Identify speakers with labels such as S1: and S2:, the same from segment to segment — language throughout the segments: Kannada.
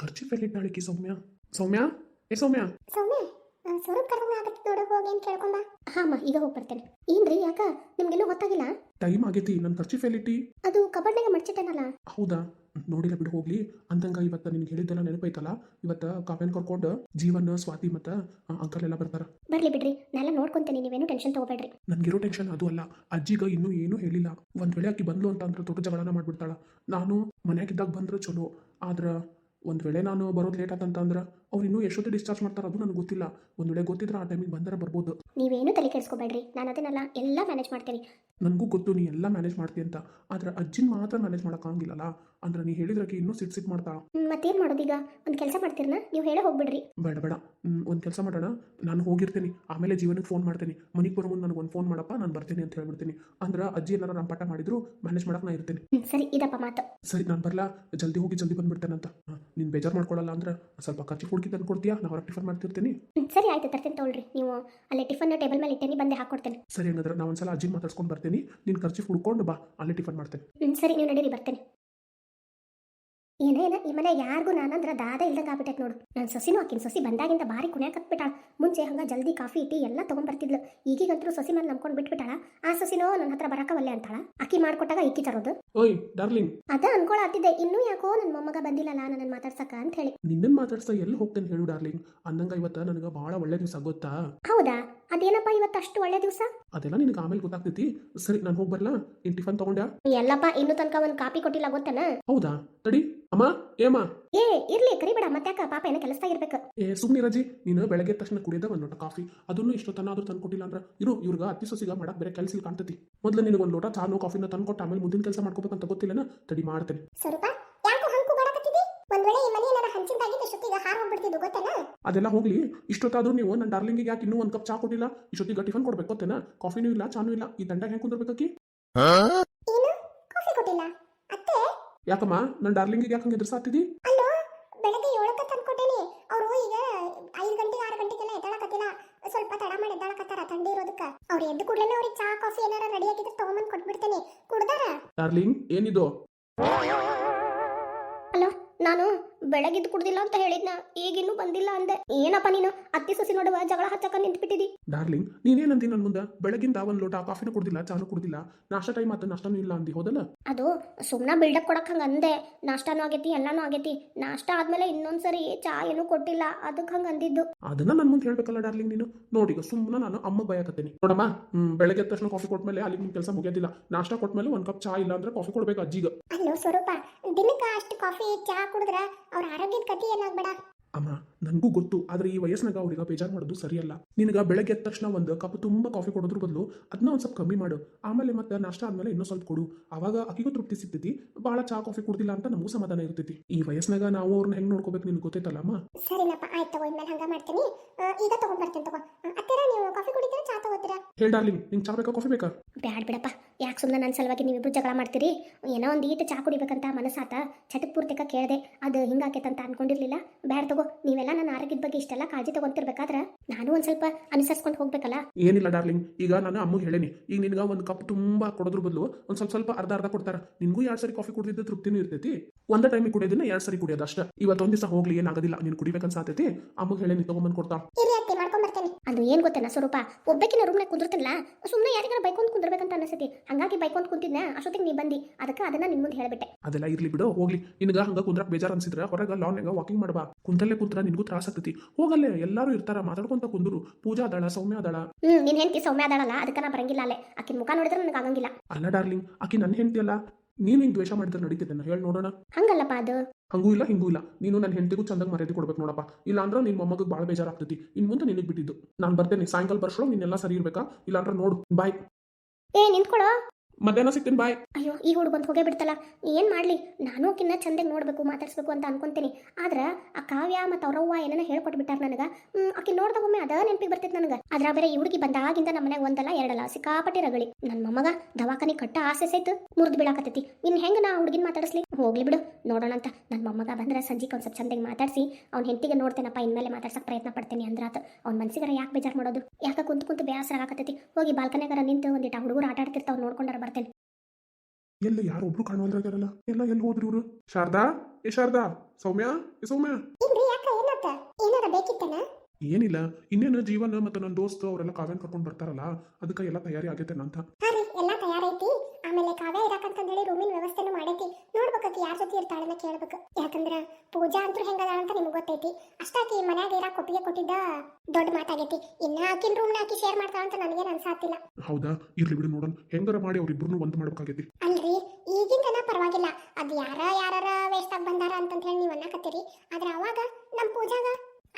S1: ಖರ್ಚು ಎಲ್ಲಿದ್ದಾಳಿಕಿ ಸೌಮ್ಯ. ಸೌಮ್ಯ? ಏ ಸೌಮ್ಯ?
S2: ಸೌಮ್ಯ ಸ್ವರೂಪ್ ಕರ್ಕೊಂಡ್ ಆಗತ್ತೆ ನೋಡೋ ಹೋಗಿ ಅಂತ ಕೇಳ್ಕೊಂಬ. ಹಾಮ ಈಗ ಹೋಗಿ ಬರ್ತೇನೆ. ಏನ್ರಿ ಯಾಕ? ನಿಮ್ಗೆಲ್ಲೂ ಗೊತ್ತಾಗಿಲ್ಲ?
S1: ಟೈಮ್ ಆಗೈತಿ ನನ್ನ ಖರ್ಚು ಫೆಲಿಟಿ
S2: ಅದು ಕಬಡ್ನಾಗ ಮಡ್ಚಿಟ್ಟೇನಲ್ಲ?
S1: ಹೌದಾ? ನೋಡಿಲ್ಲ ಬಿಡು ಹೋಗ್ಲಿ. ಅಂದಂಗ ಇವತ್ತ ನಿನ್ಗೆ ಹೇಳಿದ್ದೆಲ್ಲ ನೆನಪೈತಲ್ಲ? ಇವತ್ತ ಕಾವ್ಯನ್ ಕರ್ಕೊಂಡು ಜೀವನ್ ಸ್ವಾತಿ ಮತ್ತ ಅಂಕಲ್ ಎಲ್ಲ ಬರ್ತಾರ.
S2: ಬರ್ಲಿ ಬಿಡ್ರಿ ನಾನೆಲ್ಲ ನೋಡ್ಕೊಂತೀನಿ ನೀವೇನು ಟೆನ್ಷನ್ ತಗೋಬೇಡ್ರಿ.
S1: ನನ್ಗಿರೋ ಟೆನ್ಷನ್ ಅದು ಅಲ್ಲ. ಅಜ್ಜಿಗ ಇನ್ನೂ ಏನು ಹೇಳಿಲ್ಲ. ಒಂದ್ ವೇಳೆ ಆಕಿ ಬಂದ್ಲು ಅಂತ ಅಂದ್ರೆ ದೊಡ್ಡ ಜಗಳನ ಮಾಡ್ಬಿಡ್ತಾಳ. ನಾನು ಮನ್ಯಾಗಿದ್ದಾಗ ಬಂದ್ರೆ ಚಲೋ. ಆದ್ರ ಒಂದ್ ವೇಳೆ ನಾನು ಬರೋದು ಲೇಟ್ ಆತಂತಂದ್ರೆ ಅವ್ರು ಇನ್ನೂ ಎಷ್ಟೊತ್ತು ಡಿಸ್ಚಾರ್ಜ್ ಮಾಡ್ತಾರ ಅದು ನನಗೆ ಗೊತ್ತಿಲ್ಲ. ಒಂದು ವೇಳೆ ಗೊತ್ತಿದ್ರೆ ಆ ಟೈಮಿಗೆ ಬಂದರೆ ಬರ್ಬೋದು.
S2: ನೀವೇನು ತಲೆ ಕೆಡಿಸ್ಕೋಬೇಡ್ರಿ. ನಾನು ಅದನ್ನೆಲ್ಲ ಎಲ್ಲ ಮ್ಯಾನೇಜ್ ಮಾಡ್ತೀನಿ.
S1: ನನಗೂ ಗೊತ್ತು ನೀ ಎಲ್ಲ ಮ್ಯಾನೇಜ್ ಮಾಡ್ತಿ ಅಂತ. ಆದ್ರೆ ಅಜ್ಜಿನ ಮಾತ್ರ ಮ್ಯಾನೇಜ್ ಮಾಡೋಕ್ಕಾಗಿಲ್ಲಲ್ಲ ಅಂದ್ರೆ ನೀ ಹೇಳಿದ್ರಕ್ಕೆ ಇನ್ನೂ ಸಿಟ್ ಸಿಟ್ ಮಾಡ್ತಾಳ
S2: ಮತ್ತೇನು ಮಾಡೋದು ಈಗ? ಒಂದು ಕೆಲಸ ಮಾಡ್ತೀರನ? ನೀವು ಹೇಳೇ ಹೋಗ್ಬಿಡ್ರಿ.
S1: ಬೇಡ ಬೇಡ. ಒಂದು ಕೆಲಸ ಮಾಡೋಣ. ನಾನು ಹೋಗಿರ್ತೀನಿ. ಆಮೇಲೆ ಜೀವನಕ್ಕೆ ಫೋನ್ ಮಾಡ್ತೀನಿ. ಮನೆಗೆ ಬರೋ ಮುಂದೆ ನನಗೆ ಒಂದು ಫೋನ್ ಮಾಡಪ್ಪ ನಾನು ಬರ್ತೀನಿ ಅಂತ ಹೇಳ್ಬಿಡ್ತೀನಿ. ಅಂದ್ರೆ ಅಜ್ಜಿ ಏನಾರ ರಂಪಾಟ ಮಾಡಿದ್ರು ಮ್ಯಾನೇಜ್ ಮಾಡಕ್ಕೆ ನಾ ಇರ್ತೀನಿ.
S2: ಸರಿ ಇದಪ್ಪ ಮಾತು.
S1: ಸರಿ ನಾನು ಬರಲಾ? ಜಲ್ದಿ ಹೋಗಿ ಜಲ್ದಿ ಬಂದ್ಬಿಡ್ತೇನಂತ. ನೀನು ಬೇಜಾರು ಮಾಡ್ಕೊಳ್ಳಲ್ಲ ಅಂದ್ರೆ ಸ್ವಲ್ಪ ಖರ್ಚು ಹುಡುಕಿ ತಂದು ಕೊಡ್ತೀಯಾ? ನಾ ಹೊರಗೆ ಟಿಫನ್ ಮಾಡ್ತಿರ್ತೀನಿ.
S2: ಸರಿ ಆಯ್ತು ತರ್ತೀನಿ ತೊಗೊಳ್ರಿ. ನೀವು ಅಲ್ಲಿ ಟಿಫನ್ ಟೇಬಲ್ ಮೇಲೆ ಇಟ್ಟೇನಿ ಬಂದೆ ಹಾಕೊಡ್ತೇನೆ.
S1: ಸರಿ ಹಂಗಂದ್ರೆ ನಾ ಒಂದ್ಸಲ ಅಜ್ಜಿ ಮಾತಾಡ್ಸ್ಕೊಂಡು ಬರ್ತೀನಿ. ನೀನು ಖರ್ಚು ಹುಡ್ಕೊಂಡು ಬಾ ಅಲ್ಲಿ ಟಿಫನ್ ಮಾಡ್ತೇನೆ.
S2: ಸರಿ ನೀವು ನಡೀರಿ ಬರ್ತೇನೆ. ಏನೇನ ಈ ಮನೆ ಯಾರಿಗೂ ನಾನಂದ್ರ ದಾದ ಇಲ್ದಂಗೆ ಆಗ್ಬಿಟ್ಟೈತೆ ನೋಡು. ನನ್ನ ಸಸಿನೂ ಆಕಿನ ಸಸಿ ಬಂದಾಗಿಂದ ಭಾರಿ ಕುಣ್ಯಾಕ ಹತ್ಬಿಟ್ಟಾಳ ಮುಂಚೆ ಹಂಗೆ ಜಲ್ದಿ ಕಾಫಿ ಟೀ ಎಲ್ಲ ತೊಗೊಂಬರ್ತಿದ್ಲು. ಈಗೀಗಂತೂ ಸಸಿ ಮೇಲೆ ನಂಬ್ಕೊಂಡು ಬಿಟ್ಬಿಟ್ಟಾಳ. ಆ ಸಸಿನೋ ನನ್ನ ಹತ್ರ ಬರಕವಲ್ಲೆ ಅಂತಾಳ. ಅಕ್ಕಿ ಮಾಡ್ಕೊಟ್ಟಾಗ ಇಕ್ಕಿ ತರೋದು
S1: ಓಯ್ ಡಾರ್ಲಿಂಗ್.
S2: ಅದ ಅನ್ಕೊಳತ್ತಿದ್ದೆ ಇನ್ನೂ ಯಾಕೋ ನನ್ನ ಮೊಮ್ಮಗ ಬಂದಿಲ್ಲಲ್ಲ ನನ್ನ ಮಾತಾಡ್ಸಕ ಅಂತ ಹೇಳಿ.
S1: ನಿನ್ನ ಮಾತಾಡ್ಸ್ತಾ ಎಲ್ಲಿ ಹೋಗ್ತೇನೆ ಹೇಳು ಡಾರ್ಲಿಂಗ್. ಅನ್ನಂಗ ಇವತ್ತ ನನಗೆ ಬಹಳ ಒಳ್ಳೆ ದಿವಸ ಗೊತ್ತಾ?
S2: ಹೌದಾ? ಅದೇನಪ್ಪ ಇವತ್ತು ಅಷ್ಟು ಒಳ್ಳೆ ದಿವಸ?
S1: ಅದೆಲ್ಲ ನಿನಗೆ ಆಮೇಲೆ ಗೊತ್ತಾಗ್ತೈತಿ. ಸರಿ ನಾನು ಹೋಗಿ ಬರ್ಲಾ? ನೀನು ಟಿಫನ್ ತಗೊಂಡ್ಯಾ?
S2: ಎಲ್ಲಪ್ಪ ಇನ್ನು ತನಕ ಒಂದು ಕಾಪಿ ಕೊಟ್ಟಿಲ್ಲ ಗೊತ್ತನ?
S1: ಹೌದಾ? ತಡಿ. ಅಮ್ಮ ಏಮ್ಮ?
S2: ಏ ಇರ್ಲಿ ಕರಿಬೇಡ ಮತ್ತ್ಯಾಕ? ಪಾಪ ಏನೋ ಕೆಲಸ ಇರ್ಬೇಕು
S1: ಏ ಸುಮ್ನಿ ರಜಿ ನೀನು ಬೆಳಗ್ಗೆ ತಕ್ಷಣ ಕುಡಿಯದ ಒಂದು ಲೋಟ ಕಾಫಿ. ಅದನ್ನು ಇಷ್ಟು ಆದ್ರೂ ತಂದು ಕೊಟ್ಟಿಲ್ಲ ಅಂದ್ರೆ ಇರು ಇವ್ರಿಗೆ ಅತ್ತಿ ಸೊಸಿಗ ಮಾಡಕ್ ಬೇರೆ ಕೆಲಸ ಇಲ್ಲ ಕಾಣ್ತೈತಿ. ಮೊದ್ಲು ನಿನಗೆ ಒಂದು ಲೋಟ ಚಾನು ಕಾಫಿನ ತಂದು ಕೊಟ್ಟು ಆಮೇಲೆ ಮುಂದಿನ ಕೆಲಸ ಮಾಡ್ಕೋಬೇಕಂತ ಗೊತ್ತಿಲ್ಲನ? ತಡಿ ಮಾಡ್ತೇನೆ.
S2: ಮಾಡಕತ್ತಿದಿ ಒಂದ್ ವೇಳೆ ಈ ಮನೆ ಏನಾರ ಹಂಚಿಂದಾಗಿದ್ದು ಇಷ್ಟೊತ್ತಿಗೆ ಹಾರ ಹೋಗ್ಬಿಡ್ತಿದ್ದು ಗೊತ್ತೇನ?
S1: ಅದೆಲ್ಲ ಹೋಗ್ಲಿ ಇಷ್ಟೊತ್ತಾದ್ರೂ ನೀವು ನನ್ನ ಡಾರ್ಲಿಂಗಿಗೆ ಯಾಕೆ ಇನ್ನೂ ಒಂದು ಕಪ್ ಚಾ ಕೊಟ್ಟಿಲ್ಲ ಇಷ್ಟೊತ್ತಿಗೆ ಟಿಫನ್ ಕೊಡ್ಬೇಕು ಗೊತ್ತೇನ? ಕಾಫಿನೂ ಇಲ್ಲ ಚಾನೂ ಇಲ್ಲ ಈ ದಂಡ ಹೆಂಗೆ ಕುಂದಿರ್ಬೇಕಾಕಿ
S2: ಏನು? ಕಾಫಿ ಕೊಟ್ಟಿಲ್ಲ? ಅತ್ತೆ?
S1: ಯಾಕಮ್ಮ ನನ್ನ ಡಾರ್ಲಿಂಗಿಗೆ ಯಾಕೆ ಹಂಗೆ ಎದುರ್ಸಾತಿದಿ
S2: ಅಲ್ಲೋ ಬೆಳಗ್ಗೆ ಏಳಕ್ಕೆ ತಂದ್ಕೊಟ್ಟೇನಿ ಅವರು ಈಗ ಐದು ಗಂಟೆಗೆ ಆರು ಗಂಟೆಗೆಲ್ಲ ಎದ್ದಾಳಕತ್ತಿಲ್ಲ. ಸ್ವಲ್ಪ ತಡ ಮಾಡಿ ಎದ್ದಾಳಕತ್ತಾರ ಥಂಡಿ ಇರೋದಕ್ಕ. ಅವ್ರು ಎದ್ದು ಕೂಡಲೇ ಅವ್ರಿಗೆ ಚಾ ಕಾಫಿ ಏನಾರ ರೆಡಿ ಆಗಿದ್ರೆ ತಗೊಂಬಂದು ಕೊಟ್ಬಿಡ್ತೇನೆ. ಕುಡ್ದಾರ?
S1: ಡಾರ್ಲಿಂಗ್ ಏನಿದು?
S2: ನಾನು ಬೆಳಗಿದ್ದು ಕುಡ್ದಿಲ್ಲ ಅಂತ ಹೇಳಿದ್ನ. ಈಗಿನ್ನೂ ಬಂದಿಲ್ಲ ಅಂದೆ. ಏನಪ್ಪ ನೀನು? ಅತ್ತಿ ಸೊಸಿ ನೋಡುವ ಜಗಳ ಹಚ್ಚಕ ನಿಂತ್ಬಿಟ್ಟಿದಿ.
S1: ಡಾರ್ಲಿಂಗ್ ನೀನೇನಂತಿ ನನ್ನ ಮುಂದೆ? ಬೆಳಗಿಂದ ಒಂದು ಲೋಟ ಕಾಫಿನೂ ಕುಡ್ದಿಲ್ಲ ಚಾನು ಕುಡ್ದಿಲ್ಲ. ನಾಷ್ಟ ಟೈಮ್ ಆತ ನಾಷ್ಟನೂ ಇಲ್ಲ ಅಂದಿ ಹೋದಲ್ಲ?
S2: ಅದು ಸುಮ್ಮನೆ ಬಿಲ್ಡಪ್ ಕೊಡಕ್ ಹಂಗ ಅಂದೆ. ನಾಷ್ಟಾನು ಆಗೈತಿ ಎಲ್ಲಾನು ಆಗೈತಿ. ನಾಷ್ಟ ಆದ್ಮೇಲೆ ಇನ್ನೊಂದ್ಸರಿ ಚಾ ಏನೂ ಕೊಟ್ಟಿಲ್ಲ ಅದಕ್ಕೆ ಹಂಗ ಅಂದಿದ್ದು.
S1: ಅದನ್ನ ನನ್ನ ಮುಂದೆ ಹೇಳ್ಬೇಕಲ್ಲ ಡಾರ್ಲಿಂಗ್ ನೀನು? ನೋಡಿ ಸುಮ್ನ ಸುಮ್ಮನೆ ನಾನು ಅಮ್ಮ ಬಯಕತ್ತೀನಿ. ನೋಡಮ್ಮ ಹ್ಮ್, ಬೆಳಗ್ಗೆ ಎದ್ದ ತಕ್ಷಣ ಕಾಫಿ ಕೊಟ್ಮೇಲೆ ಅಲ್ಲಿ ನಿಮ್ ಕೆಲಸ ಮುಗಿಯೋದಿಲ್ಲ. ನಾಷ್ಟ ಕೊಟ್ಮೇಲೆ ಒಂದ್ ಕಪ್ ಚಾ ಇಲ್ಲ ಅಂದ್ರೆ ಕಾಫಿ ಕೊಡ್ಬೇಕು ಅಜ್ಜಿಗ.
S2: ಅಲ್ಲೋ ಸ್ವರೂಪ ದಿನಕ್ಕೆ ಅಷ್ಟು ಕಾಫಿ ಚಾ ಕುಡಿದ್ರ? ಅವ್ರ ಆರೋಗ್ಯದ ಕತಿ ಏನಾಗ್ಬೇಡ.
S1: ಅಮ್ಮ ನನಗೂ ಗೊತ್ತು ಆದ್ರೆ ಈ ವಯಸ್ಸಿನಾಗ ಅವ್ರಿಗೆ ಬೇಜಾರು ಮಾಡೋದು ಸರಿಯಲ್ಲ. ನಿನಗ ಬೆಳಗ್ಗೆ ಎದ್ದ ತಕ್ಷಣ ಒಂದು ಕಪ್ ತುಂಬ ಕಾಫಿ ಕೊಡೋದ್ರ ಬದಲು ಅದನ್ನ ಒಂದು ಸ್ವಲ್ಪ ಕಮ್ಮಿ ಮಾಡು. ಆಮೇಲೆ ಮತ್ತೆ ನಾಷ್ಟ ಆದ್ಮೇಲೆ ಇನ್ನೂ ಸ್ವಲ್ಪ ಕೊಡು. ಆವಾಗ ಅಕ್ಕಿಗೂ ತೃಪ್ತಿ ಸಿಗ್ತೈತಿ ಭಾಳ ಚಾ ಕಾಫಿ ಕುಡ್ದಿಲ್ಲ ಅಂತ ನಮಗೂ ಸಮಾಧಾನ ಇರ್ತೈತಿ. ಈ ವಯಸ್ಸಿನಾಗ ನಾವು ಅವ್ರನ್ನ ಹೆಂಗೆ ನೋಡ್ಕೋಬೇಕು ನಿನ್ಗೆ ಗೊತ್ತೈತಲ್ಲ ಅಮ್ಮ?
S2: ಸರಿನಪ್ಪ ಆಯ್ತು ತಗೋ ಇನ್ಮೇಲೆ ಹಂಗ ಮಾಡ್ತೀನಿ. ಈಗ ತಗೊಂಡ್ ಬರ್ತೀನಿ ತಗೋ. ಅತ್ತೆರ ನೀವು ಕಾಫಿ ಕುಡಿತೀರಾ ಚಾ ತಗೋತೀರಾ?
S1: ಹೇಳಿ ಡಾರ್ಲಿಂಗ್ ನಿಂಗೆ ಚಾ ಬೇಕಾ ಕಾಫಿ ಬೇಕಾ?
S2: ಬ್ಯಾಡ್ ಬಿಡಪ್ಪ ಯಾಕೆ ಸುಮ್ಮನೆ ನನ್ನ ಸಲುವಾಗಿ ನೀವಿಬ್ರು ಜಗಳ ಮಾಡ್ತೀರಿ? ಏನೋ ಒಂದು ಈಟ ಚಾ ಕುಡಿಬೇಕಂತ ಮನಸ್ಸಾತ ಚಟಕ್ ಪೂರ್ತಿಕ ಕೇಳಿದೆ ಅದು ಹಿಂಗಾಕೈತಂತ ಅನ್ಕೊಂಡಿರ್ಲಿಲ್ಲ. ಬ್ಯಾಡ್ ತಗೋ ನೀವೆಲ್ಲ ನನ್ನ ಆರೋಗ್ಯದ ಬಗ್ಗೆ ಇಷ್ಟೆಲ್ಲ ಕಾಳಜಿ ತಗೊಂತಿರ್ಬೇಕಾದ್ರೆ ನಾನು ಒಂದ್ ಸ್ವಲ್ಪ ಅನುಸರಿಸ್ಕೊಂಡು ಹೋಗ್ಬೇಕಲ್ಲ?
S1: ಏನಿಲ್ಲ ಡಾರ್ಲಿಂಗ್. ಈಗ ನಾನು ಅಮ್ಮಗೆ ಹೇಳೇನಿ. ಈಗ ನಿನ್ಗೆ ಒಂದು ಕಪ್ ತುಂಬಾ ಕೊಡೋದ್ರ ಬದಲು ಒಂದ್ ಸ್ವಲ್ಪ ಸ್ವಲ್ಪ ಅರ್ಧ ಅರ್ಧ ಕೊಡ್ತಾರ. ನಿನ್ಗೂ ಎರಡು ಸರಿ ಕಾಫಿ ಕುಡಿದಿದ್ದ ತೃಪ್ತಿನೂ ಇರ್ತೈತಿ. ಒಂದೇ ಟೈಮ್ ಕುಡಿಯೋದನ್ನ ಎರಡು ಸರಿ ಕುಡಿಯೋದು ಅಷ್ಟ. ಇವತ್ತೊಂದ್ ದಿವಸ ಹೋಗ್ಲಿ ಏನಾಗೋದಿಲ್ಲ. ನೀನು ಕುಡಿಬೇಕನ್ಸಾತೈತಿ. ಅಮ್ಮಗೆ ಹೇಳೇನಿ ತಗೊಂಬಂದು ಕೊಡ್ತಾ
S2: ಇರಿ ಅತ್ತೆ ಮಾಡ್ಕೊಂಡ್ ಬರ್ತೇನೆ ಅದು ಏನ್ ಗೊತ್ತೇನ ಸ್ವರೂಪ? ಒಬ್ಬಕಿನ ರೂಮ್ನಾಗ ಕುಂದಿರ್ತೀನಲ್ಲ ಸುಮ್ಮನೆ ಯಾರಿಗಾರ ಬೈಕೊಂಡ್ ಕುಂದಿರ್ಬೇಕಂತ ಅನಿಸ್ತೈತಿ. ಹಂಗಾಗಿ ಬೈಕೊಂಡ್ ಕುಂತಿದ್ನ ಅಷ್ಟೊತ್ತಿಗೆ ನೀ ಬಂದಿ. ಅದಕ್ಕೆ ಅದನ್ನ ನಿನ್ ಮುಂದೆ ಹೇಳ್ಬಿಟ್ಟೆ.
S1: ಅದೆಲ್ಲ ಇರ್ಲಿ ಬಿಡು ಹೋಗ್ಲಿ. ನಿನ್ಗ ಹಂಗ ಕುಂದ್ರಕ್ ಬೇಜಾರ್ ಅನ್ಸಿದ್ರೆ ಹೊರಗೆ ಲಾನ್ಯಾಗ ವಾಕಿಂಗ್ ಮಾಡ್ಬಾ ಕುಂತಲ್ಲೇ ಕುಂತ್ರ ನಿನ್ಗೂ ತ್ರಾಸ ಆಗ್ತೈತಿ. ಹೋಗಲ್ಲೇ ಎಲ್ಲಾರು ಇರ್ತಾರ ಮಾತಾಡ್ಕೊಂತ ಕುಂದ್ರು. ಪೂಜಾ ದಳ ಸೌಮ್ಯ ದಳ
S2: ಹ್ಮ್ ನಿನ್ ಹೆಂಡತಿ ಸೌಮ್ಯ ಅದಾಳಲ್ಲ ಅದಕ್ಕೆ ನಾ ಬರಂಗಿಲ್ಲ ಅಲ್ಲೇ. ಆಕಿನ ಮುಖ ನೋಡಿದ್ರೆ ನನಗೆ ಆಗಂಗಿಲ್ಲ.
S1: ಅಲ್ಲ ಡಾರ್ಲಿಂಗ್ ಅಕ್ಕಿ ನನ್ನ ಹೆಂಡತಿ ಅಲ್ಲ. ನೀನ್ ಹಿಂಗ್ ದ್ವೇಷ ಮಾಡಿದ್ರೆ ನಡೀತೈತೆ ಹೇಳಿ ನೋಡೋಣ.
S2: ಹಂಗಲ್ಲಪ್ಪ ಅದು.
S1: ಹಂಗೂ ಇಲ್ಲ, ಹಿಂಗೂ ಇಲ್ಲ. ನೀನು ನನ್ನ ಹೆಂಡತಿಗೂ ಚಂದಾಗ ಮರ್ಯಾದೆ ಕೊಡ್ಬೇಕು ನೋಡಪ್ಪ. ಇಲ್ಲ ಅಂದ್ರೆ ನಿನ್ನ ಮೊಮ್ಮಗ ಭಾಳ ಬೇಜಾರಾಗ್ತೈತಿ. ಇನ್ ಮುಂದೆ ನಿನಗೆ ಬಿಟ್ಟಿದ್ದು. ನಾನು ಬರ್ತೇನೆ. ಸಾಯಂಕಾಲ ಬರ್ಸೋ ನೀನೆಲ್ಲ ಸರಿ ಇರ್ಬೇಕಾ? ಇಲ್ಲಾಂದ್ರೆ ನೋಡು. ಬಾಯ್
S2: ಏ ನಿಂತ್ಕೊಳ್ಳೋ
S1: ಮಧ್ಯಾಹ್ನ ಸಿಗ್ತೀನಿ ಬಾಯ್
S2: ಅಯ್ಯೋ, ಈ ಹುಡುಗ ಬಂದು ಹೋಗೇ ಬಿಡ್ತಲ್ಲ. ಏನು ಮಾಡ್ಲಿ? ನಾನು ಆಕಿನ್ನ ಚಂದಾಗಿ ನೋಡಬೇಕು, ಮಾತಾಡ್ಸ್ಬೇಕು ಅಂತ ಅನ್ಕೊಂತೀನಿ. ಆದ್ರ ಆ ಕಾವ್ಯ ಮತ್ತು ಅವ್ರವ್ವ ಏನಾನ ಹೇಳ್ಕೊಟ್ಬಿಟ್ಟಾರ ನನಗೆ. ಆಕಿ ನೋಡ್ದಾಗ ಒಮ್ಮೆ ಅದ ನೆನಪಿಗೆ ಬರ್ತೈತೆ ನನಗೆ. ಅದ್ರ ಬೇರೆ ಈ ಹುಡುಗಿ ಬಂದಾಗಿಂದ ನಮ್ಮ ಮನೆಗೆ ಒಂದಲ್ಲ ಎರಡಲ್ಲ, ಸಿಕ್ಕಾಪಟ್ಟಿ ರಗಳಿ. ನನ್ನ ಮೊಮ್ಮಗ ದವಾಖಾನೆ ಕಟ್ಟ ಆಸೆ ಸೈತು ಮುರಿದು ಬೀಳಾಕತ್ತೈತಿ. ಇನ್ನು ಹೆಂಗ ನಾ ಹುಡುಗಿನ ಮಾತಾಡಿಸ್ಲಿ? ಹೋಗ್ಲಿ ಬಿಡು ನೋಡೋಣ ಅಂತ ನನ್ನ ಮೊಮ್ಮಗ ಬಂದ್ರ ಸಂಜೆಗೆ ಒಂದು ಸ್ವಲ್ಪ ಚಂದಾಗಿ ಮಾತಾಡ್ಸಿ, ಅವ್ನ ಹೆಂಡತಿಗೆ ನೋಡ್ತೇನಪ್ಪ, ಇನ್ಮೇಲೆ ಮಾತಾಡ್ಸಕ್ಕೆ ಪ್ರಯತ್ನ ಪಡ್ತೇನೆ ಅಂದ್ರಾತ. ಅವ್ನ ಮನ್ಸಿಗಾರ ಯಾಕೆ ಬೇಜಾರ್ ಮಾಡೋದು? ಯಾಕೆ ಕುಂತು ಕುಂತು ಬೇಸರ ಆಗತ್ತೈತಿ ಹೋಗಿ ಬಾಲ್ಕನ್ಯಾಗಾರ ನಿಂತು ಒಂದಿಟ್ಟ ಹುಡುಗರು ಆಟ ಆಡ್ತಿರ್ತಾವ್ ನೋಡ್ಕೊಂಡಾರ ಬರ್ತೇನೆ
S1: ಎಲ್ಲ ಯಾರು ಒಬ್ರು ಕಾಣುವಲ್ರಾಗ್ಯಾರಲ್ಲ ಎಲ್ಲ ಎಲ್ಲಿ ಹೋದ್ರಿ ಇವ್ರು? ಶಾರದಾ? ಏ ಶಾರದಾ ಸೌಮ್ಯ? ಏ ಸೌಮ್ಯ?
S2: ಇಲ್ರಿ ಯಾಕ ಏನಾತ? ಏನಾರ ಬೇಕಿತ್ತನ?
S1: ಏನಿಲ್ಲ ಇನ್ನೇನು ಜೀವನ ಮತ್ತೆ ನನ್ನ ದೋಸ್ತು ಅವರೆಲ್ಲ ಕಾವ್ಯನ್ ಕರ್ಕೊಂಡು ಬರ್ತಾರಲ್ಲ ಅದಕ್ಕೆ ಎಲ್ಲ ತಯಾರಿ ಆಗೈತೆ ಅಂತ
S2: ಹಾ ರೀ ಎಲ್ಲ ತಯಾರೈತಿ ಆಮೇಲೆ ಕಾವ್ಯ ಇರಾಕಂತಂದೇಳಿ ರೂಮಿನ ವ್ಯವಸ್ಥೆನೂ ಮಾಡೈತಿ ನೋಡ್ಬೇಕಾಕಿ ಯಾರ ಜೊತೆ ಇರ್ತಾಳನ್ನ ಕೇಳ್ಬೇಕು ಯಾಕಂದ್ರ ಪೂಜಾ ಅಂತೂ ಹೆಂಗದ ಅಂತ ನಿಮ್ಗೆ ಗೊತ್ತೈತಿ ಅಷ್ಟಾಕಿ ಇರಾಕ್ ಕೊಟ್ಟಿದ್ದ ದೊಡ್ಡ ಮಾತಾಗೈತಿ. ಇನ್ನ ಆಕಿನ ರೂಮ್ನ ಆಕಿ ಶೇರ್ ಮಾಡ್ತಾಳ ಅಂತ ನನಗೆ ಅನ್ಸಾತಿಲ್ಲ.
S1: ಹೌದಾ? ಇರ್ಲಿ ಬಿಡು ನೋಡೋಣ. ಹೆಂಗರ ಮಾಡಿ ಅವ್ರಿಬ್ರು ಒಂದ್ ಮಾಡ್ಬೇಕಾಗೈತಿ.
S2: ಅಲ್ರಿ ಈಗಿಂದನ ಪರವಾಗಿಲ್ಲ. ಅದ್ ಯಾರ ಯಾರ ವೇಸ್ಟ್ ಆಗಿ ಬಂದಾರ ಅಂತಂತ ಹೇಳಿ ನೀವು ಅನ್ನಕತ್ತೀರಿ. ಆದ್ರೆ ಅವಾಗ ನಮ್ಮ ಪೂಜಾಗ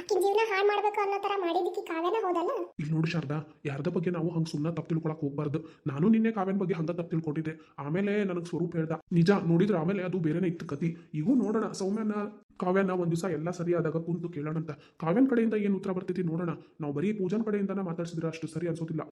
S2: ಆಕಿನ ಜೀವನ ಹಾಳು ಮಾಡ್ಬೇಕು ಅನ್ನೋ ತರ ಮಾಡಿದ್ದಕ್ಕೆ ಕಾವ್ಯನ ಹೋದಲ್ಲ?
S1: ಇಲ್ಲಿ ನೋಡಿ ಶಾರದಾ ಯಾರ್ದ ಬಗ್ಗೆ ನಾವು ಹಂಗೆ ಸುಮ್ಮನೆ ತಪ್ಪು ತಿಳ್ಕೊಳಕ್ ಹೋಗ್ಬಾರ್ದು. ನಾನು ನಿನ್ನೆ ಕಾವ್ಯನ ಬಗ್ಗೆ ಹಂಗ ತಪ್ಪು ತಿಳ್ಕೊಟ್ಟಿದ್ದೆ. ಆಮೇಲೆ ನನಗೆ ಸ್ವರೂಪ್ ಹೇಳ್ದ. ನಿಜ ನೋಡಿದ್ರೆ ಆಮೇಲೆ ಅದು ಬೇರೆನೇ ಇತ್ತು ಕತಿ. ಈಗೂ ನೋಡೋಣ. ಸೌಮ್ಯನ ಕಾವ್ಯನ ಒಂದ್ ದಿವಸ ಎಲ್ಲ ಸರಿಯಾದಾಗ ಕುಂತು ಕೇಳೋಣ ಅಂತ ಕಾವ್ಯನ ಕಡೆಯಿಂದ ಏನು ಉತ್ತರ ಬರ್ತೈತಿ ನೋಡೋಣ. ನಾವು ಬರೀ ಪೂಜನ್ ಕಡೆಯಿಂದನೇ ಮಾತಾಡ್ಸಿದ್ರೆ ಅಷ್ಟು ಸರಿ ಅನ್ಸೋದಿಲ್ಲ.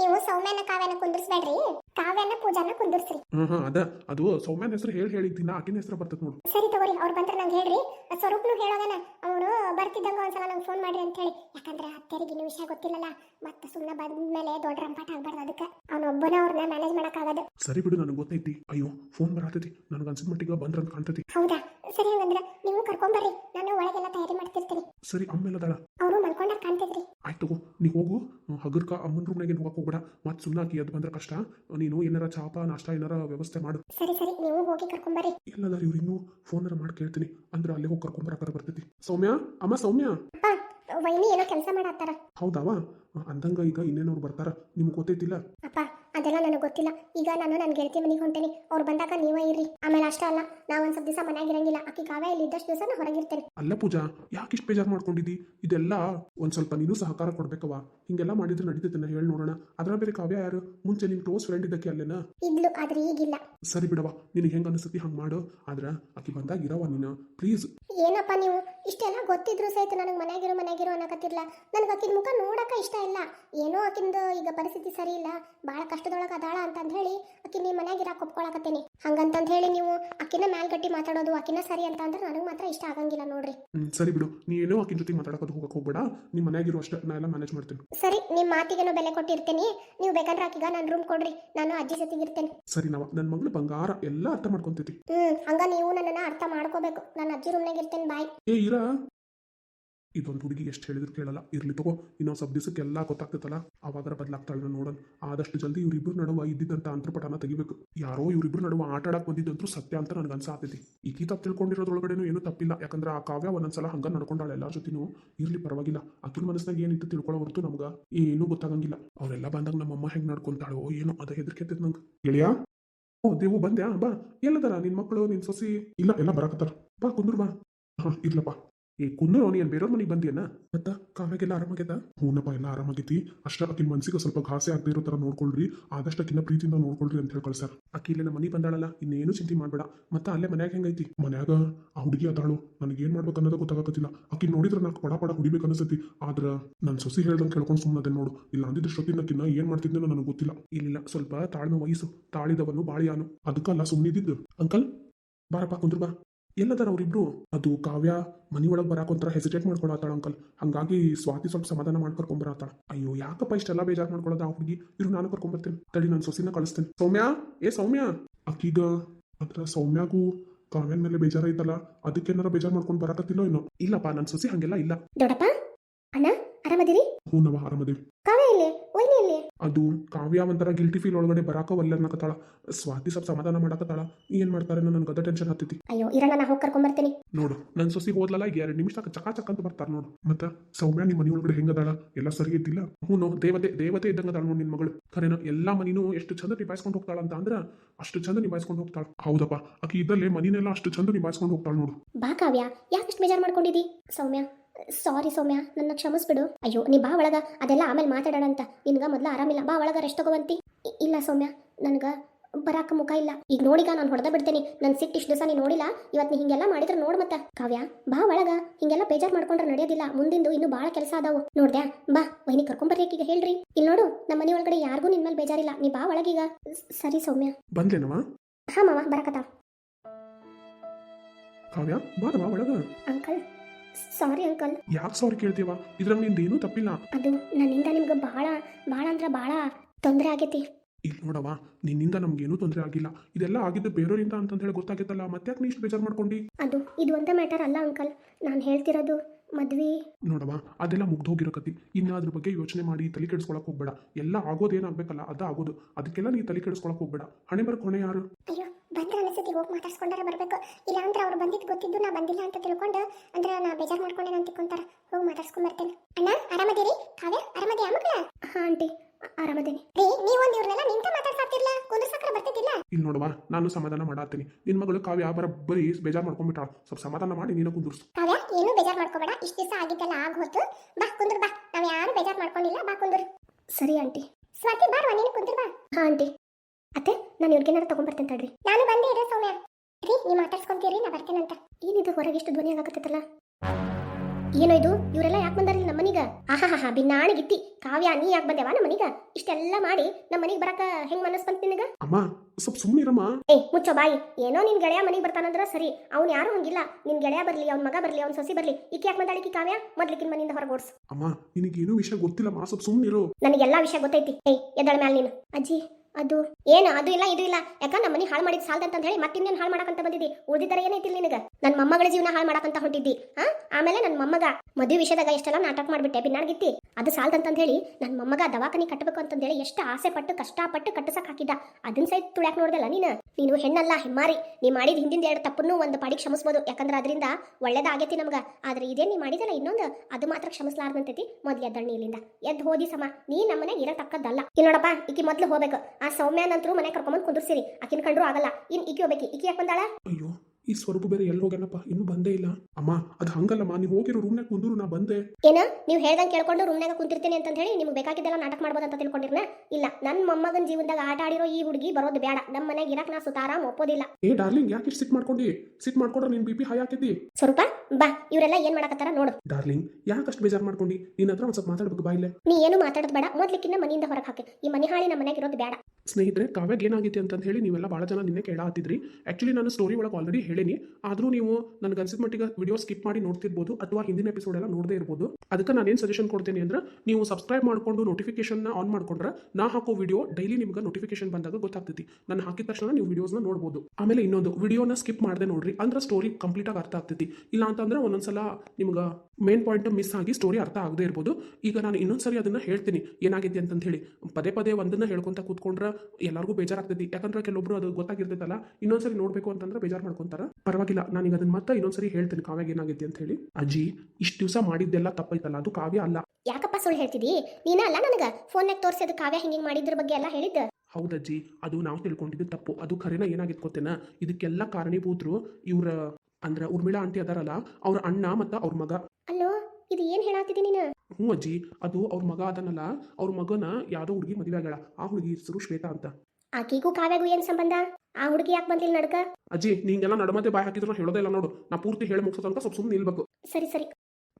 S2: ನೀವು ಸೌಮ್ಯನ ಕಾವ್ಯನ ಕುಂದಿರ್ಸ್ಬೇಡ್ರಿ. ಕಾವ್ಯನ ಪೂಜಾನ ಕುಂದಿರ್ಸ್ರಿ.
S1: ಹಾ ಹಾ ಅದ. ಅದು ಸೌಮ್ಯನ ಹೆಸರು ಹೇಳಿ ಹೇಳಿದ್ದಿನ ಆಕಿನ ಹೆಸರು ಬರ್ತದ ನೋಡು.
S2: ಸರಿ ತಗೋರಿ ಅವ್ರು ಬಂದ್ರೆ ನಂಗೆ ಹೇಳ್ರಿ. ಸ್ವರೂಪ್ನು ಹೇಳೋದನ. ಅವರು ಬರ್ತಿದ್ದಂಗ ಒಂದ್ಸಲ ನಂಗೆ ಫೋನ್ ಮಾಡ್ರಿ ಅಂತ ಹೇಳಿ. ಯಾಕಂದ್ರೆ ಅತ್ತೆರಿಗೆ ಇನ್ನೂ ವಿಷಯ ಗೊತ್ತಿಲ್ಲಲ್ಲ. ಮತ್ತೆ ಸುಮ್ಮನೆ ಬಂದ್ಮೇಲೆ ದೊಡ್ಡ ರಂಪಾಟ ಆಗ್ಬಾರ್ದು ಅದಕ್ಕೆ. ಅವನೊಬ್ಬನ ಅವ್ರನ್ನ ಮ್ಯಾನೇಜ್ ಮಾಡಕ್ಕಾಗದು.
S1: ಸರಿ ಬಿಡು ನನಗೆ ಗೊತ್ತೈತಿ. ಅಯ್ಯೋ ಫೋನ್ ಬರತೈತಿ. ನನಗೆ ಅನ್ಸಿದ ಮಟ್ಟಿಗೆ ಬಂದ್ರಂತ ಕಾಣ್ತೈತಿ.
S2: ಹೌದಾ? ಸರಿ ಹಂಗಂದ್ರ ನೀವು ಕರ್ಕೊಂಬರ್ರಿ. ನಾನು ಒಳಗೆಲ್ಲ ತಯಾರಿ ಮಾಡ್ತಿರ್ತೀನಿ.
S1: ಸರಿ ಅಮ್ಮೆಲ್ಲ ಅದಾಳ.
S2: ಅವರು ಮಲ್ಕೊಂಡಾಗ ಕಾಣ್ತಿದ್ರಿ.
S1: ಆಯ್ತು ತಗೋ ನೀ ಹೋಗು. ಹಗರ್ಕ ಅಮ್ಮನ ರೂಮ್ನಾಗೆ ಹೋಗಕ್ಕೆ ಹೋಗ್ಬೇಡ. ಮತ್ತೆ ಸುಮ್ಮನಾಕಿ ಅದು ಬಂದ್ರೆ ಕಷ್ಟ. ನೀನು ಏನಾರ ಚಾಪ ನಾಷ್ಟ ಏನಾರ ವ್ಯವಸ್ಥೆ ಮಾಡು.
S2: ಸರಿ ಸರಿ ನೀವು ಹೋಗಿ ಕರ್ಕೊಂಬರ್ರಿ.
S1: ಎಲ್ಲದಾರ ಇವ್ರು ಇನ್ನೂ. ಫೋನರ ಮಾಡಿ ಕೇಳ್ತೀನಿ. ಅಂದ್ರೆ ಅಲ್ಲಿ ಹೋಗಿ ಕರ್ಕೊಂಬರಕಾರ ಬರ್ತೈತಿ. ಸೌಮ್ಯ? ಅಮ್ಮ ಸೌಮ್ಯ?
S2: ವೈನಿ ಏನೋ ಕೆಲಸ ಮಾಡತ್ತಾರ.
S1: ಹೌದಾವ? ಅಂದಂಗ ಈಗ ಇನ್ನೇನವ್ರು ಬರ್ತಾರ. ನಿಮ್ಗೆ ಗೊತ್ತೈತಿಲ್ಲ?
S2: ಅಪ್ಪ ಅದೆಲ್ಲ ನನಗೆ ಗೊತ್ತಿಲ್ಲ. ಈಗ ನಾನು ನನ್ನ ಗೆಳತಿ ಮನೆಗೆ ಹೊಂಟೇನಿ. ಅವ್ರು ಬಂದಾಗ ನೀವೇ ಇರ್ರಿ. ಆಮೇಲೆ ಅಷ್ಟೇ ಅಲ್ಲ ನಾವು ಒಂದು ಸ್ವಲ್ಪ ದಿವಸ ಮನ್ಯಾಗ ಇರಂಗಿಲ್ಲ ಆಕಿ ಕಾವ್ಯ ಇಲ್ಲಿ ಇದ್ದಷ್ಟು ದಿವಸ ನಾನು ಹೊರಗಿರ್ತೇನೆ.
S1: ಅಲ್ಲ ಪೂಜಾ ಯಾಕೆ ಇಷ್ಟು ಬೇಜಾರು ಮಾಡ್ಕೊಂಡಿದ್ದಿ ಇದೆಲ್ಲ ಒಂದ್ ಸ್ವಲ್ಪ ನೀನು ಸಹಕಾರ ಕೊಡ್ಬೇಕವ ಹಿಂಗೆಲ್ಲ ಮಾಡಿದ್ರೆ ನಡೀತೈತೆ ಹೇಳಿ ನೋಡೋಣ. ಅದರ ಬೇರೆ ಕಾವ್ಯ ಯಾರು? ಮುಂಚೆ ನಿಮ್ ಕ್ಲೋಸ್ ಫ್ರೆಂಡ್ ಇದ್ದಕ್ಕೆ ಅಲ್ಲೇನ?
S2: ಇದ್ಲು ಆದ್ರೆ ಈಗಿಲ್ಲ.
S1: ಸರಿ ಬಿಡವ ನಿನಗೆ ಹೆಂಗ ಅನಿಸ್ತತಿ ಹಂಗೆ ಮಾಡು. ಆದ್ರೆ ಅಕ್ಕಿ ಬಂದಾಗ ಇರವ ನೀನು. ಪ್ಲೀಸ್.
S2: ಏನಪ್ಪ ನೀವು? ಇಷ್ಟೆಲ್ಲ ಗೊತ್ತಿದ್ರು ಸಹಿತ ನನಗೆ ಮನೆಯಾಗಿರೋ ಮನೆಯಾಗಿರೋ ಅನ್ನಕತ್ತಿರ್ಲ. ನನಗೆ ಅಕ್ಕಿನ ಮುಖ ನೋಡಕ ಇಷ್ಟ ಇಲ್ಲ. ಏನೋ ಆಕಿಂದು ಈಗ ಪರಿಸ್ಥಿತಿ ಸರಿ ಇಲ್ಲ. ಭಾಳ ಕಷ್ಟದೊಳಗೆ ಅದಾಳ ಅಂತಂದು ಹೇಳಿ ಆಕಿ ನಿಮ್ಮ ಮನ್ಯಾಗಿರಾಕ ಒಪ್ಕೊಳಕತ್ತೇನಿ. ಹಂಗಂತಂದು ಹೇಳಿ ನೀವು ಆಕಿನ ಮ್ಯಾಲ್ಗಟ್ಟಿ ಮಾತಾಡೋದು ಆಕಿನ ಸರಿ ಅಂತ ಅಂದ್ರೆ ನನಗೆ ಮಾತ್ರ ಇಷ್ಟ ಆಗಂಗಿಲ್ಲ ನೋಡ್ರಿ.
S1: ಹ್ಮ್, ಸರಿ ಬಿಡು. ನೀ ಏನೋ ಆಕಿನ ಜೊತೆ ಮಾತಾಡೋದು ಹೋಗಕ್ಕೆ ಹೋಗ್ಬೇಡ. ನಿಮ್ಮ ಮನೆಯಾಗಿರೋ ಅಷ್ಟ ನಾ ಎಲ್ಲ ಮ್ಯಾನೇಜ್ ಮಾಡ್ತೀನಿ.
S2: ಸರಿ ನಿಮ್ಮ ಮಾತಿಗೇನೋ ಬೆಲೆ ಕೊಟ್ಟಿರ್ತೀನಿ. ನೀವು ಬೇಕಂದ್ರೆ ಅಕ್ಕಿಗ ನಾನು ರೂಮ್ ಕೊಡ್ರಿ. ನಾನು ಅಜ್ಜಿ ಜೊತೆಗೆ ಇರ್ತೇನೆ.
S1: ಸರಿ ನಾವ ನನ್ನ ಮಗಳು ಬಂಗಾರ ಎಲ್ಲ ಅರ್ಥ ಮಾಡ್ಕೊಂತೈತಿ.
S2: ಹ್ಮ್ ಹಂಗ ನೀವು ನನ್ನನ್ನ ಅರ್ಥ ಮಾಡ್ಕೋಬೇಕು. ನಾನು ಅಜ್ಜಿ ರೂಮ್ನಾಗ ಇರ್ತೇನೆ ಬಾಯ್
S1: ಏ ಇರ? ಇದೊಂದು ಹುಡುಗಿ ಎಷ್ಟು ಹೇಳಿದ್ರು ಕೇಳಲ್ಲ. ಇರ್ಲಿ ತಗೋ, ಇನ್ನೊಂದು ಸ್ವಲ್ಪ ದಿವಸಕ್ಕೆ ಎಲ್ಲ ಗೊತ್ತಾಗ್ತೈತಲ್ಲ ಅವಾಗರ ಬದಲಾಗ್ತಾಳೆ ನೋಡೋಣ ಆದಷ್ಟು ಜಲ್ದಿ ಇವ್ರಿಬ್ರು ನಡುವ ಇದ್ದಿದ್ದಂತ ಅಂತರ್ಪಟನ ತೆಗಿಬೇಕು. ಯಾರೋ ಇವ್ರಿಬ್ರು ನಡುವ ಆಟ ಆಡಕ್ ಬಂದಿದ್ದಂತೂ ಸತ್ಯ ಅಂತ ನನಗೆ ಅನ್ಸಾತೈತಿ. ಈಕಿ ತಪ್ಪು ತಿಳ್ಕೊಂಡಿರೋದ್ರೊಳಗಡೆನೂ ಏನೂ ತಪ್ಪಿಲ್ಲ. ಯಾಕಂದ್ರೆ ಆ ಕಾವ್ಯ ಒಂದೊಂದ್ಸಲ ಹಂಗ ನಡ್ಕೊಂಡಾಳೆ ಎಲ್ಲಾರ ಜೊತೆನೂ. ಇರ್ಲಿ, ಪರವಾಗಿಲ್ಲ. ಆಕಿನ ಮನಸ್ಸಿನಾಗ ಏನಿತ್ತು ತಿಳ್ಕೊಳ್ಳೋ ಹೊರತು ನಮ್ಗೆ ಏನೂ ಗೊತ್ತಾಗಂಗಿಲ್ಲ. ಅವರೆಲ್ಲ ಬಂದಾಗ ನಮ್ಮಮ್ಮ ಹೆಂಗೆ ನಡ್ಕೊಂತಾಳೋ ಏನೋ ಅದ ಹೆದರ್ಕೆ ನಂಗೆ. ಗೆಳೆಯ ಓ, ದೇವು ಬಂದ್ಯಾ? ಬಾ. ಎಲ್ಲದರ? ನಿನ್ ಮಕ್ಕಳು ನಿನ್ ಸೊಸಿ? ಇಲ್ಲ, ಎಲ್ಲ ಬರಾಕತ್ತಾರ. ಬಾ ಕುಂದ್ರು ಬಾ. ಹಾ, ಇರ್ಲಪ್ಪ. ಏ ಕುಂದ್ರು ನೀನು ಬೇರೋದ್ ಮನೆಗೆ ಬಂದಿಯನ್ನ ಮತ್ತ ಕಾವ್ಯಾಗೆಲ್ಲ ಆರಾಮಾಗ್ಯದ? ಹೂನಪ್ಪ ಎಲ್ಲ ಆರಾಮಾಗೈತಿ. ಅಷ್ಟ ಆಕಿನ ಮನ್ಸಿಗೆ ಸ್ವಲ್ಪ ಘಾಸೆ ಆಗದೆ ಇರೋ ತರ ನೋಡ್ಕೊಳ್ರಿ. ಆದಷ್ಟು ಆಕಿನ ಪ್ರೀತಿಯಿಂದ ನೋಡ್ಕೊಳ್ರಿ ಅಂತ ಹೇಳ್ಕೊಳ್ ಸರ್. ಆಕಿ ಇಲ್ಲಿ ನಮ್ಮ ಮನೆ ಬಂದಾಳಲ್ಲ ಇನ್ನೇನು ಚಿಂತೆ ಮಾಡಬೇಡ. ಮತ್ತ ಅಲ್ಲೇ ಮನ್ಯಾಗ ಹೆಂಗೈತಿ? ಮನ್ಯಾಗ ಆ ಹುಡುಗಿ ಅದಾಳು. ನನಗೆ ಏನ್ ಮಾಡ್ಬೇಕು ಅನ್ನೋದು ಗೊತ್ತಾಗತ್ತಿಲ್ಲ ಆಕಿ ನೋಡಿದ್ರೆ ನಾಲ್ಕು ಪಡ ಪಡ ಹುಡಿಬೇಕು ಅನಿಸ್ತೈತಿ ಆದ್ರ ನನ್ನ ಸೊಸಿ ಹೇಳ್ದಂಗೆ ಕೇಳ್ಕೊಂಡು ಸುಮ್ಮನೆ ನೋಡು. ಇಲ್ಲ ಅಂದಿದ್ದಷ್ಟೊತ್ತಿನಕ್ಕಿನ್ನ ಏನ್ ಮಾಡ್ತಿದ್ದೇನೋ ನನಗೆ ಗೊತ್ತಿಲ್ಲ. ಇಲ್ಲಿಲ್ಲ ಸ್ವಲ್ಪ ತಾಳ್ಮೆ ವಯಸ್ಸು ತಾಳಿದವನು ಬಾಳಿಯಾನು. ಅದಕ್ಕಲ್ಲ ಸುಮ್ಮನಿದ್ದು ಅಂಕಲ್ ಬಾರಪ್ಪ ಕುಂದ್ರು ಬಾ. ಎಲ್ಲದಾರ ಅವರಿಬ್ರು, ಅದು ಕಾವ್ಯ ಮನಿಯೊಳಗೆ ಬರಾಕೊಂತರ ಹೆಸಿಟೇಟ್ ಮಾಡ್ಕೊಳತ್ತಾಳ ಅಂಕಲ್ ಹಂಗಾಗಿ ಸ್ವಾತಿ ಸ್ವಲ್ಪ ಸಮಾಧಾನ ಮಾಡ್ಕರ್ಕೊಂಬರತ್ತಾಳ ಅಯ್ಯೋ, ಯಾಕಪ್ಪ ಇಷ್ಟೆಲ್ಲ ಬೇಜಾರು ಮಾಡ್ಕೊಳ್ಳೋದ ಆ ಹುಡುಗಿ? ಇವ್ರು ನಾನು ಕರ್ಕೊಂಬರ್ತೇನೆ ತಡಿ, ನಾನು ಸೊಸಿನ ಕಳಿಸ್ತೇನೆ. ಸೌಮ್ಯ? ಏ, ಸೌಮ್ಯ? ಅಕ್ಕೀಗ ಅದ್ರ ಸೌಮ್ಯಾಗೂ ಕಾವ್ಯನ ಮೇಲೆ ಬೇಜಾರ ಅದಕ್ಕೆ ಏನಾರ ಬೇಜಾರು ಮಾಡ್ಕೊಂಡು ಬರಾಕತ್ತಿಲ್ಲೋ ಏನೋ? ಇಲ್ಲಪ್ಪ ನನ್ನ ಸೊಸಿ ಹಂಗೆಲ್ಲ ಇಲ್ಲ.
S2: ದೊಡ್ಡಪ್ಪ? ಅಣ್ಣ? ಆರಾಮದಿರಿ
S1: ಹ್ಞೂ ನವ ಆರಾಮದೇವಿ
S2: ಕಾವ್ಯ ಇಲ್ಲಿ ಒಯ್ಲಿ ಇಲ್ಲಿ
S1: ಅದು ಕಾವ್ಯ ಒಂಥರ ಗಿಲ್ಟಿ ಫೀಲ್ ಒಳಗಡೆ ಬರಾಕ ಒಲ್ಲೆ ಅನ್ನಕತ್ತಾಳ ಸ್ವಾತಿ ಸ್ವಲ್ಪ ಸಮಾಧಾನ ಮಾಡಕತ್ತಾಳ ಏನ್ ಮಾಡ್ತಾರೆ ನನ್ನ ಗದ ಟೆನ್ಷನ್ ಹತ್ತೈತಿ.
S2: ಅಯ್ಯೋ ಇರಣ್ಣ ನಾನು ಹೋಗಿ ಕರ್ಕೊಂಬರ್ತೀನಿ.
S1: ನೋಡು ನನ್ನ ಸೊಸಿ ಹೋದ್ಲಲ್ಲ ಈಗ ಎರಡು ನಿಮಿಷ ಚಕ ಚಕ ಅಂತ ಬರ್ತಾರ ನೋಡು. ಮತ್ತ ಸೌಮ್ಯ ನಿಮ್ಮ ಮನಿ ಒಳಗಡೆ ಹೆಂಗದಾಳ ಎಲ್ಲ ಸರಿ ಇದ್ದಿಲ್ಲ ಹ್ಞೂ ದೇವತೆ ದೇವತೆ ಇದ್ದಂಗ ಅದಾಳ ನೋಡು ನಿನ್ ಮಗಳು. ಖರೇನ ಎಲ್ಲಾ ಮನಿನೂ ಎಷ್ಟು ಚಂದ ನಿಭಾಯಿಸ್ಕೊಂಡು ಹೋಗ್ತಾಳ ಅಂತ ಅಂದ್ರ ಅಷ್ಟು ಚಂದ ನಿಭಾಯಿಸ್ಕೊಂಡು ಹೋಗ್ತಾಳ. ಹೌದಪ್ಪ ಆಕಿ ಇದ್ದಲ್ಲೇ ಮನಿನೆಲ್ಲ ಅಷ್ಟು ಚಂದ ನಿಭಾಯಿಸ್ಕೊಂಡು ಹೋಗ್ತಾಳ ನೋಡು.
S2: ಬಾ ಕಾವ್ಯ ಇಷ್ಟು ಬೇಜಾರು ಮಾಡ್ಕೊಂಡಿದಿ? ಸೌಮ್ಯ ಸಾರಿ ಸೌಮ್ಯ ನನ್ನ ಕ್ಷಮಿಸ್ಬಿಡು. ಅಯ್ಯೋ ನೀ ಬಾ ಒಳಗ ಅದೆಲ್ಲ ಆಮೇಲೆ ಮಾತಾಡೋಣ ಅಂತ. ನಿನ್ಗ ಮೊದ್ಲು ಆರಾಮಿಲ್ಲ. ಬಾ ಒಳಗ ರೆಸ್ಟ್ ತಗೋವಂತಿ. ಇ- ಇಲ್ಲ ಸೌಮ್ಯ ನನ್ಗ ಬರಾಕ ಮುಖ ಇಲ್ಲ. ಈಗ ನೋಡಿಗ ನಾನು ಹೊಡೆದ ಬಿಡ್ತೇನೆ. ನನ್ನ ಸಿಟ್ಟು ಇಷ್ಟು ದಿವಸ ನೀ ನೋಡಿಲ್ಲ ಇವತ್ತು ನೀ ಹಿಂಗೆಲ್ಲ ಮಾಡಿದ್ರೆ ನೋಡ್ ಮತ್ತ. ಕಾವ್ಯ ಬಾ ಒಳಗ. ಹಿಂಗೆಲ್ಲ ಬೇಜಾರು ಮಾಡ್ಕೊಂಡ್ರೆ ನಡೆಯೋದಿಲ್ಲ. ಮುಂದಿಂದು ಇನ್ನೂ ಭಾಳ ಕೆಲಸ ಅದಾವು. ನೋಡ್ದ್ಯಾ? ಬಾ ವೈನಿ ಕರ್ಕೊಂಬರ್ರಿ ಈಗ ಹೇಳ್ರಿ. ಇಲ್ಲಿ ನೋಡು ನಮ್ಮ ಮನೆ ಒಳಗಡೆ ಯಾರಿಗೂ ನಿನ್ ಮೇಲೆ ಬೇಜಾರಿಲ್ಲ. ನೀ ಬಾ ಒಳಗೀಗ ಸರಿ ಸೌಮ್ಯ.
S1: ಬಂದ್ಲೇನವ
S2: ಹಾ ಮಾವ ಬರಕತ್ತಾವ
S1: ಕಾವ್ಯ ಬಾ ಒಳಗ.
S2: ಅಂಕಲ್ ಸಾರಿ ಅಂಕಲ್
S1: ಯಾಕೆ ಸಾರಿ ಕೇಳ್ತೀವ? ಇದ್ರಲ್ಲಿ ನಿಂದ ಏನೂ ತಪ್ಪಿಲ್ಲ.
S2: ಅದು ನನ್ನಿಂದ ನಿಮ್ಗೆ ಬಹಳ ಭಾಳ ಅಂದ್ರೆ ಭಾಳ ತೊಂದರೆ ಆಗೈತಿ.
S1: ಇಲ್ಲಿ ನೋಡವ ನಿನ್ನಿಂದ ನಮ್ಗೇನೂ ತೊಂದರೆ ಆಗಿಲ್ಲ. ಇದೆಲ್ಲ ಆಗಿದ್ದು ಬೇರೆಯವರಿಂದ ಅಂತ ಹೇಳಿ ಗೊತ್ತಾಗಿತ್ತಲ್ಲ ಮತ್ತೆ ನೀ ಇಷ್ಟು ಬೇಜಾರು ಮಾಡ್ಕೊಂಡು?
S2: ಅದು ಇದು ಒಂದೇ ಮ್ಯಾಟರ್ ಅಲ್ಲ ಅಂಕಲ್ ನಾನು ಹೇಳ್ತಿರೋದು ಮದ್ವಿ.
S1: ನೋಡವ ಅದೆಲ್ಲ ಮುಗ್ದೋಗಿರೋ ಕತಿ. ಇನ್ನು ಅದ್ರ ಬಗ್ಗೆ ಯೋಚನೆ ಮಾಡಿ ತಲೆ ಕೆಡಿಸ್ಕೊಳಕ್ ಹೋಗ್ಬೇಡ. ಎಲ್ಲ ಆಗೋದೇನಾಗಬೇಕಲ್ಲ ಅದ ಆಗೋದು. ಅದಕ್ಕೆಲ್ಲ ನೀ ತಲೆ ಕೆಡಿಸ್ಕೊಳಕ್ ಹೋಗ್ಬೇಡ. ಹಣೆ ಬರ ಕೊನೆ ಯಾರು?
S2: ಅಯ್ಯೋ ಬಂದ್ರೆ ಅನಿಸ್ತೈತಿ ಹೋಗಿ ಮಾತಾಡ್ಸ್ಕೊಂಡಾರ ಬರಬೇಕು. ಇಲ್ಲ ಅಂದ್ರೆ ಅವ್ರು ಬಂದಿದ್ದು ಗೊತ್ತಿದ್ದು ನಾ ಬಂದಿಲ್ಲ ಅಂತ ತಿಳ್ಕೊಂಡು ಅಂದ್ರೆ ನಾ ಬೇಜಾರು ಮಾಡ್ಕೊಂಡೆ ಅಂತ ತಿಳ್ಕೊಂತಾರ. ಹೋಗಿ ಮಾತಾಡ್ಸ್ಕೊಂಡ್ ಬರ್ತೇನೆ. ಅಣ್ಣ ಆರಾಮದಿರಿ? ಕಾವ್ಯ ಆರಾಮದಿಯಾ ಮಕ್ಕಳ ಹಾ ಆಂಟಿ ಆರಾಮದೇನಿ. ರೀ ನೀವೊಂದು ಇವ್ರನ್ನೆಲ್ಲ ನಿಂತ ಮಾತಾಡ್ಸಾತಿರ್ಲ ಕುಂದ್ರಸಕ್ರ ಬರ್ತಿದ್ದಿಲ್ಲ?
S1: ಇಲ್ಲಿ ನೋಡುವ ನಾನು ಸಮಾಧಾನ ಮಾಡಾತೀನಿ ನಿನ್ ಮಗಳು ಕಾವ್ಯ ಬರೀ ಬೇಜಾರು ಮಾಡ್ಕೊಂಡ್ಬಿಟ್ಟಾಳ ಸ್ವಲ್ಪ ಸಮಾಧಾನ ಮಾಡಿ ನೀನು ಕುಂದುರ್ಸು.
S2: ಕಾವ್ಯ ಏನು ಬೇಜಾರು ಮಾಡ್ಕೋಬೇಡ. ಇಷ್ಟು ದಿವಸ ಆಗಿದ್ದೆಲ್ಲ ಆಗ ಹೋತು ಬಾ ಕುಂದ್ರ ಬಾ. ನಾವು ಯಾರು ಬೇಜಾರು ಮಾಡ್ಕೊಂಡಿಲ್ಲ. ಬಾ ಕುಂದ್ರ. ಸರಿ ಆಂಟಿ. ಸ್ವಾತಿ ಬಾರ್ವಾ ನೀನು ಕುಂದ್ರ ಬಾ. ಹಾ ಆಂಟಿ. ಅತ್ತೆ ನಾನು ಇವ್ರಿಗೇನಾರು ತಗೊಂಡ್ಬರ್ತೇನೆ ತಡ್ರಿ ನಾನು ಬಂದೇ ಇದೆ ಸೌಮ್ಯ. ರೀ ನೀವು ಮಾತಾಡ್ಸ್ಕೊಂತೀರಿ ನಾ ಬರ್ತೇನಂತ ಏನಿದು ಹೊರಗೆ ಎಷ್ಟು ಧ್ವನಿ ಆಗಕತ್ತಲ್ಲ ಏನೋ ಇದು? ಇವರೆಲ್ಲ ಯಾಕೆ ಬಂದಾರ ನಮ್ಮ ಮನೀಗ ಆಹಾ ಹಾ ಬಿನ್ನಾಣಿಗಿತ್ತಿ ಕಾವ್ಯ ನೀ ಯಾಕೆ ಬಂದೆವ ನಮ್ಮ ಮನೀಗ ಇಷ್ಟೆಲ್ಲ ಮಾಡಿ ನಮ್ಮ ಮನೆಗೆ ಬರಕ ಹೆಂಗ್ ಮನಸ್ ಬಂತ ನಿನಗ?
S1: ಅಮ್ಮ ಸ್ವಲ್ಪ ಸುಮ್ಮನಿರಮ್ಮ
S2: ಏ ಮುಚ್ಚೋ ಬಾಯಿ. ಏನೋ ನಿನ್ ಗೆಳೆಯ ಮನೆಗೆ ಬರ್ತಾನಂದ್ರ ಸರಿ. ಅವ್ನು ಯಾರು ಹಂಗಿಲ್ಲ. ನಿನ್ ಗೆಳೆಯ ಬರ್ಲಿ ಅವ್ನ ಮಗ ಬರ್ಲಿ ಅವ್ನ ಸೊಸಿ ಬರ್ಲಿ. ಈಕೆ ಯಾಕೆ ಮಾತಾಡಿಕಿ ಕಾವ್ಯ? ಮೊದ್ಲಿಕಿನ ಮನೆಯಿಂದ ಹೊರಗೆ ಓಡ್ಸು.
S1: ಅಮ್ಮ ನಿನಗೇನೂ ವಿಷಯ ಗೊತ್ತಿಲ್ಲ ಮಾ ಸ್ವಲ್ಪ ಸುಮ್ಮನಿರು
S2: ನನಗೆಲ್ಲಾ ವಿಷಯ ಗೊತ್ತೈತಿ. ಏ ಎದ್ದಾಳ ಮ್ಯಾಲ ನೀನು. ಅಜ್ಜಿ ಅದು? ಏನು, ಅದು ಇಲ್ಲ, ಇದು ಇಲ್ಲ. ಯಾಕ ನಮ್ಮ ಮನೆ ಹಾಳು ಮಾಡಿದ್ ಸಾಲ್ದಂತ ಹೇಳಿ ಮತ್ತಿನ್ನೇನು ಹಾಳು ಮಾಡಕಂತ ಬಂದಿದ್ದಿ? ಉಳಿದಿದ್ದರ ಏನೈತಿ ನಿನಗ? ನನ್ನ ಮೊಮ್ಮಗಳ ಜೀವನ ಹಾಳು ಮಾಡಕಂತ ಹೊಂಟಿದ್ದಿ, ಹಾ? ಆಮೇಲೆ ನನ್ನ ಮೊಮ್ಮಗ ಮದುವೆ ವಿಷಯದಾಗ ಎಷ್ಟೆಲ್ಲ ನಾಟಕ ಮಾಡ್ಬಿಟ್ಟೆ ಬಿನ್ನಾಡ್ಗಿತ್ತಿ ಅದು ಸಾಲ್ದಂತ ಹೇಳಿ ನನ್ನ ಮೊಮ್ಮಗ ದವಾಖಾನೆ ಕಟ್ಟಬೇಕು ಅಂತ ಹೇಳಿ ಎಷ್ಟು ಆಸೆ ಪಟ್ಟು ಕಷ್ಟಪಟ್ಟು ಕಟ್ಟಸಕ್ ಹಾಕಿದ್ದ. ಅದನ್ನ ಸಹಿತ ತುಳ್ಯಾಕ ನೋಡ್ದಲ್ಲ ನೀನು? ನೀನು ಹೆಣ್ಣಲ್ಲ, ಹೆಮ್ಮಾರಿ. ನೀ ಮಾಡಿದ ಹಿಂದಿನ ಎರಡು ತಪ್ಪನ್ನು ಒಂದು ಪಾಡಿಗೆ ಕ್ಷಮಿಸ್ಬೋದು. ಯಾಕಂದ್ರೆ ಅದರಿಂದ ಒಳ್ಳೇದಾಗೈತಿ ನಮ್ಗೆ. ಆದ್ರೆ ಇದೇ ನೀ ಮಾಡಿದಲ್ಲ ಇನ್ನೊಂದು? ಅದು ಮಾತ್ರ ಕ್ಷಮಿಸ್ಲಾರ್ದಂತೈತಿ ಮೊದ್ಲು ಎದ್ದಣ್ಣಿ ಇಲ್ಲಿಂದ ಎದ್ದು ಹೋದಿ ಸಮ. ನೀ ನಮ್ಮನೆ ಇರತಕ್ಕದ್ದಲ್ಲ. ಇಲ್ಲಿ ನೋಡಪ್ಪ, ಈಕಿ ಮೊದಲು ಹೋಗ್ಬೇಕು. ಆ ಸೌಮ್ಯನಂತರೂ ಮನೆ ಕರ್ಕೊಂಬಂದು ಕುಂದಿರ್ಸಿರಿ. ಆಕಿನ ಕಂಡ್ರು ಆಗಲ್ಲ. ಇನ್ ಈಕಿ ಹೋಗ್ಬೇಕು. ಈಕಿ ಯಾಕೆ ಬಂದಾಳ?
S1: ಅಯ್ಯೋ. ಈ ಸ್ವರೂಪ ಬೇರೆ ಎಲ್ಲಿ ಹೋಗ್ಯಾನಪ್ಪ? ಇನ್ನೂ ಬಂದೇ ಇಲ್ಲ. ಅಮ್ಮ ಅದು ಹಂಗಲ್ಲಮ್ಮ ನೀವು ಹೋಗಿರೋ ರೂಮ್ನಾಗ ಕುಂದೂರು ನಾ ಬಂದೆ.
S2: ಏನ ನೀವು ಹೇಳ್ದಂಗೆ ಕೇಳ್ಕೊಂಡು ರೂಮ್ನಾಗ ಕುಂತಿರ್ತೀನಿ ಅಂತ ಹೇಳಿ ನಿಮ್ಗೆ ಬೇಕಾಗಿದ್ದೆಲ್ಲ ನಾಟಕ ಮಾಡ್ಬೋದು ಅಂತ ತಿಳ್ಕೊಂಡಿರ್ನ? ಇಲ್ಲ ನನ್ನ ಮೊಮ್ಮಗನ ಜೀವನದಾಗ ಆಟ ಆಡಿರೋ ಈ ಹುಡುಗಿ ಬರೋದು ಬೇಡ. ನಮ್ಮ ಮನೆಗೆ ಇರಕ್ ನಾ ಸುತಾರಾಮ್ ಒಪ್ಪೋದಿಲ್ಲ.
S1: ಏ ಡಾರ್ಲಿಂಗ್ ಯಾಕೆ ಇಷ್ಟು ಸಿಟ್ ಮಾಡ್ಕೊಂಡಿ? ಸಿಟ್ ಮಾಡ್ಕೊಂಡ್ರೆ ನಿನ್ ಬಿ ಪಿ ಹೈ ಹಾಕಿದ್ದಿ
S2: ಸ್ವರೂಪ ಬಾ ಇವರೆಲ್ಲ ಏನ್ ಮಾಡಕತ್ತಾರ ನೋಡು.
S1: ಡಾರ್ಲಿಂಗ್ ಯಾಕೆ ಅಷ್ಟು ಬೇಜಾರು ಮಾಡ್ಕೊಂಡಿ? ನಿನ್ನ ಹತ್ರ ಒಂದ್ ಸ್ವಲ್ಪ ಮಾತಾಡ್ಬೇಕು ಬಾಯಿಲೆ
S2: ನೀ ಏನು ಮಾತಾಡೋದು ಬೇಡ ಮೊದ್ಲಿಕ್ಕಿನ್ನ ಮನೆಯಿಂದ ಹೊರಗೆ ಹಾಕಿ. ಈ ಮನೆ ಹಾಳಿ ನಮ್ಮ ಮನೆಗೆ ಇರೋದು ಬೇಡ.
S1: ಸ್ನೇಹಿತರೆ, ಕಾವ್ಯಾಗ ಏನಾಗಿದೆ ಅಂತ ಹೇಳಿ ನೀವೆಲ್ಲ ಭಾಳ ಜನ ನಿನ್ನೆ ಕೇಳಾತಿದ್ರಿ ಆ್ಯಕ್ಚುಲಿ ನಾನು ಸ್ಟೋರಿ ಒಳಗೆ ಆಲ್ರೆಡಿ ಹೇಳೇನಿ. ಆದರೂ ನೀವು ನನಗೆ ಅನ್ಸಿದ ಮಟ್ಟಿಗೆ ವಿಡಿಯೋ ಸ್ಕಿಪ್ ಮಾಡಿ ನೋಡ್ತಿರ್ಬೋದು ಅಥವಾ ಹಿಂದಿನ ಎಪಿಸೋಡ್ ಎಲ್ಲ ನೋಡದೇ ಇರ್ಬೋದು. ಅದಕ್ಕೆ ನಾನು ಏನು ಸಜೆಷನ್ ಕೊಡ್ತೀನಿ ಅಂದ್ರೆ, ನೀವು ಸಬ್ಸ್ಕ್ರೈಬ್ ಮಾಡಿಕೊಂಡು ನೋಟಿಫಿಕೇಶನ್ನ ಆನ್ ಮಾಡ್ಕೊಂಡ್ರೆ, ನಾ ಹಾಕೋ ವಿಡಿಯೋ ಡೈಲಿ ನಿಮ್ಗೆ ನೋಟಿಫಿಕೇಶನ್ ಬಂದಾಗ ಗೊತ್ತಾಗ್ತೈತಿ. ನಾನು ಹಾಕಿದ ತಕ್ಷಣ ನೀವು ವಿಡಿಯೋಸ್ನ ನೋಡ್ಬೋದು. ಆಮೇಲೆ ಇನ್ನೊಂದು ವಿಡಿಯೋನ ಸ್ಕಿಪ್ ಮಾಡದೆ ನೋಡ್ರಿ, ಅಂದ್ರೆ ಸ್ಟೋರಿ ಕಂಪ್ಲೀಟಾಗಿ ಅರ್ಥ ಆಗ್ತೈತಿ. ಇಲ್ಲ ಅಂತಂದ್ರೆ ಒಂದೊಂದ್ಸಲ ನಿಮ್ಗೆ ಮೇನ್ ಪಾಯಿಂಟ್ ಮಿಸ್ ಆಗಿ ಸ್ಟೋರಿ ಅರ್ಥ ಆಗದೆ ಇರ್ಬೋದು. ಈಗ ನಾನು ಇನ್ನೊಂದ್ಸರಿ ಅದನ್ನ ಹೇಳ್ತೀನಿ ಏನಾಗಿದೆ ಅಂತ ಹೇಳಿ. ಪದೇ ಪದೇ ಒಂದನ್ನ ಹೇಳ್ಕೊಂತ ಕೂತ್ಕೊಂಡ್ರೆ ಎಲ್ಲರಿಗೂ ಬೇಜಾರಾಗ್ತೈತಿ ಯಾಕಂದ್ರೆ ಕೆಲವೊಬ್ರು ಅದು ಗೊತ್ತಾಗಿರ್ತೈತಲ್ಲ ಇನ್ನೊಂದ್ಸರಿ ನೋಡ್ಬೇಕು ಅಂತಂದ್ರೆ ಬೇಜಾರು ಮಾಡ್ಕೊಂತಾರ. ಪರವಾಗಿಲ್ಲ ನಾನೀಗ ಅದನ್ನ ಮತ್ತೆ ಇನ್ನೊಂದ್ಸರಿ ಹೇಳ್ತೀನಿ ಕಾವ್ಯಾಗ ಏನಾಗೈತಿ ಅಂತ ಹೇಳಿ. ಅಜ್ಜಿ ಇಷ್ಟು ದಿವಸ ಮಾಡಿದ್ದೆಲ್ಲ ತಪ್ಪೈತಲ್ಲ ಅದು ಕಾವ್ಯ ಅಲ್ಲ.
S2: ಯಾಕಪ್ಪ ಸುಳ್ಳು ಹೇಳ್ತಿದಿ? ನೀನ ಅಲ್ಲ ನನಗೆ? ಫೋನ್ನಾಗ ತೋರಿಸಿದ ಕಾವ್ಯ ಹಿಂಗೆ ಮಾಡಿದ್ರ ಬಗ್ಗೆ ಎಲ್ಲ ಹೇಳಿದ್ದ?
S1: ಹೌದಜ್ಜಿ ಅದು ನಾವು ತಿಳ್ಕೊಂಡಿದ್ದು ತಪ್ಪು. ಅದು ಖರೇನ ಏನಾಗಿತ್ತು ಗೊತ್ತೇನ? ಇದಕ್ಕೆಲ್ಲ ಕಾರಣೀಭೂತರು ಇವ್ರ ಅಂದ್ರೆ ಉರ್ಮಿಳಾ ಆಂಟಿ ಅದಾರಲ್ಲ ಅವ್ರ ಅಣ್ಣ ಮತ್ತ ಅವ್ರ ಮಗ.
S2: ಅಲ್ಲೋ ಇದು ಏನ್ ಹೇಳಾತಿದಿ ನೀನು?
S1: ಹ್ಞೂ ಅಜ್ಜಿ ಅದು ಅವ್ರ ಮಗ ಅದನ್ನಲ್ಲ ಅವ್ರ ಮಗನ ಯಾವುದೋ ಹುಡುಗಿ ಮದುವೆ ಆಗ್ಯಾಳ ಆ ಹುಡುಗಿ ಹೆಸರು ಶ್ವೇತಾ ಅಂತ.
S2: ಆಕಿಗೂ ಕಾವ್ಯಾಗೂ ಏನ್ ಸಂಬಂಧ? ಆ ಹುಡುಗಿ ಯಾಕೆ ಬಂದಿಲ್ಲ ನಡ್ಕ?
S1: ಅಜ್ಜಿ ನಿಂಗೆಲ್ಲ ನಡಮತೆ ಬಾಯ್ ಹಾಕಿದ್ರು ಹೇಳೋದೇ ಇಲ್ಲ ನೋಡು ನಾ ಪೂರ್ತಿ ಹೇಳಿ ಮುಗಿಸೋ ತನಕ ಸ್ವಲ್ಪ ಸುಮ್ಮನೆ ನಿಲ್ಬೇಕು.
S2: ಸರಿ ಸರಿ.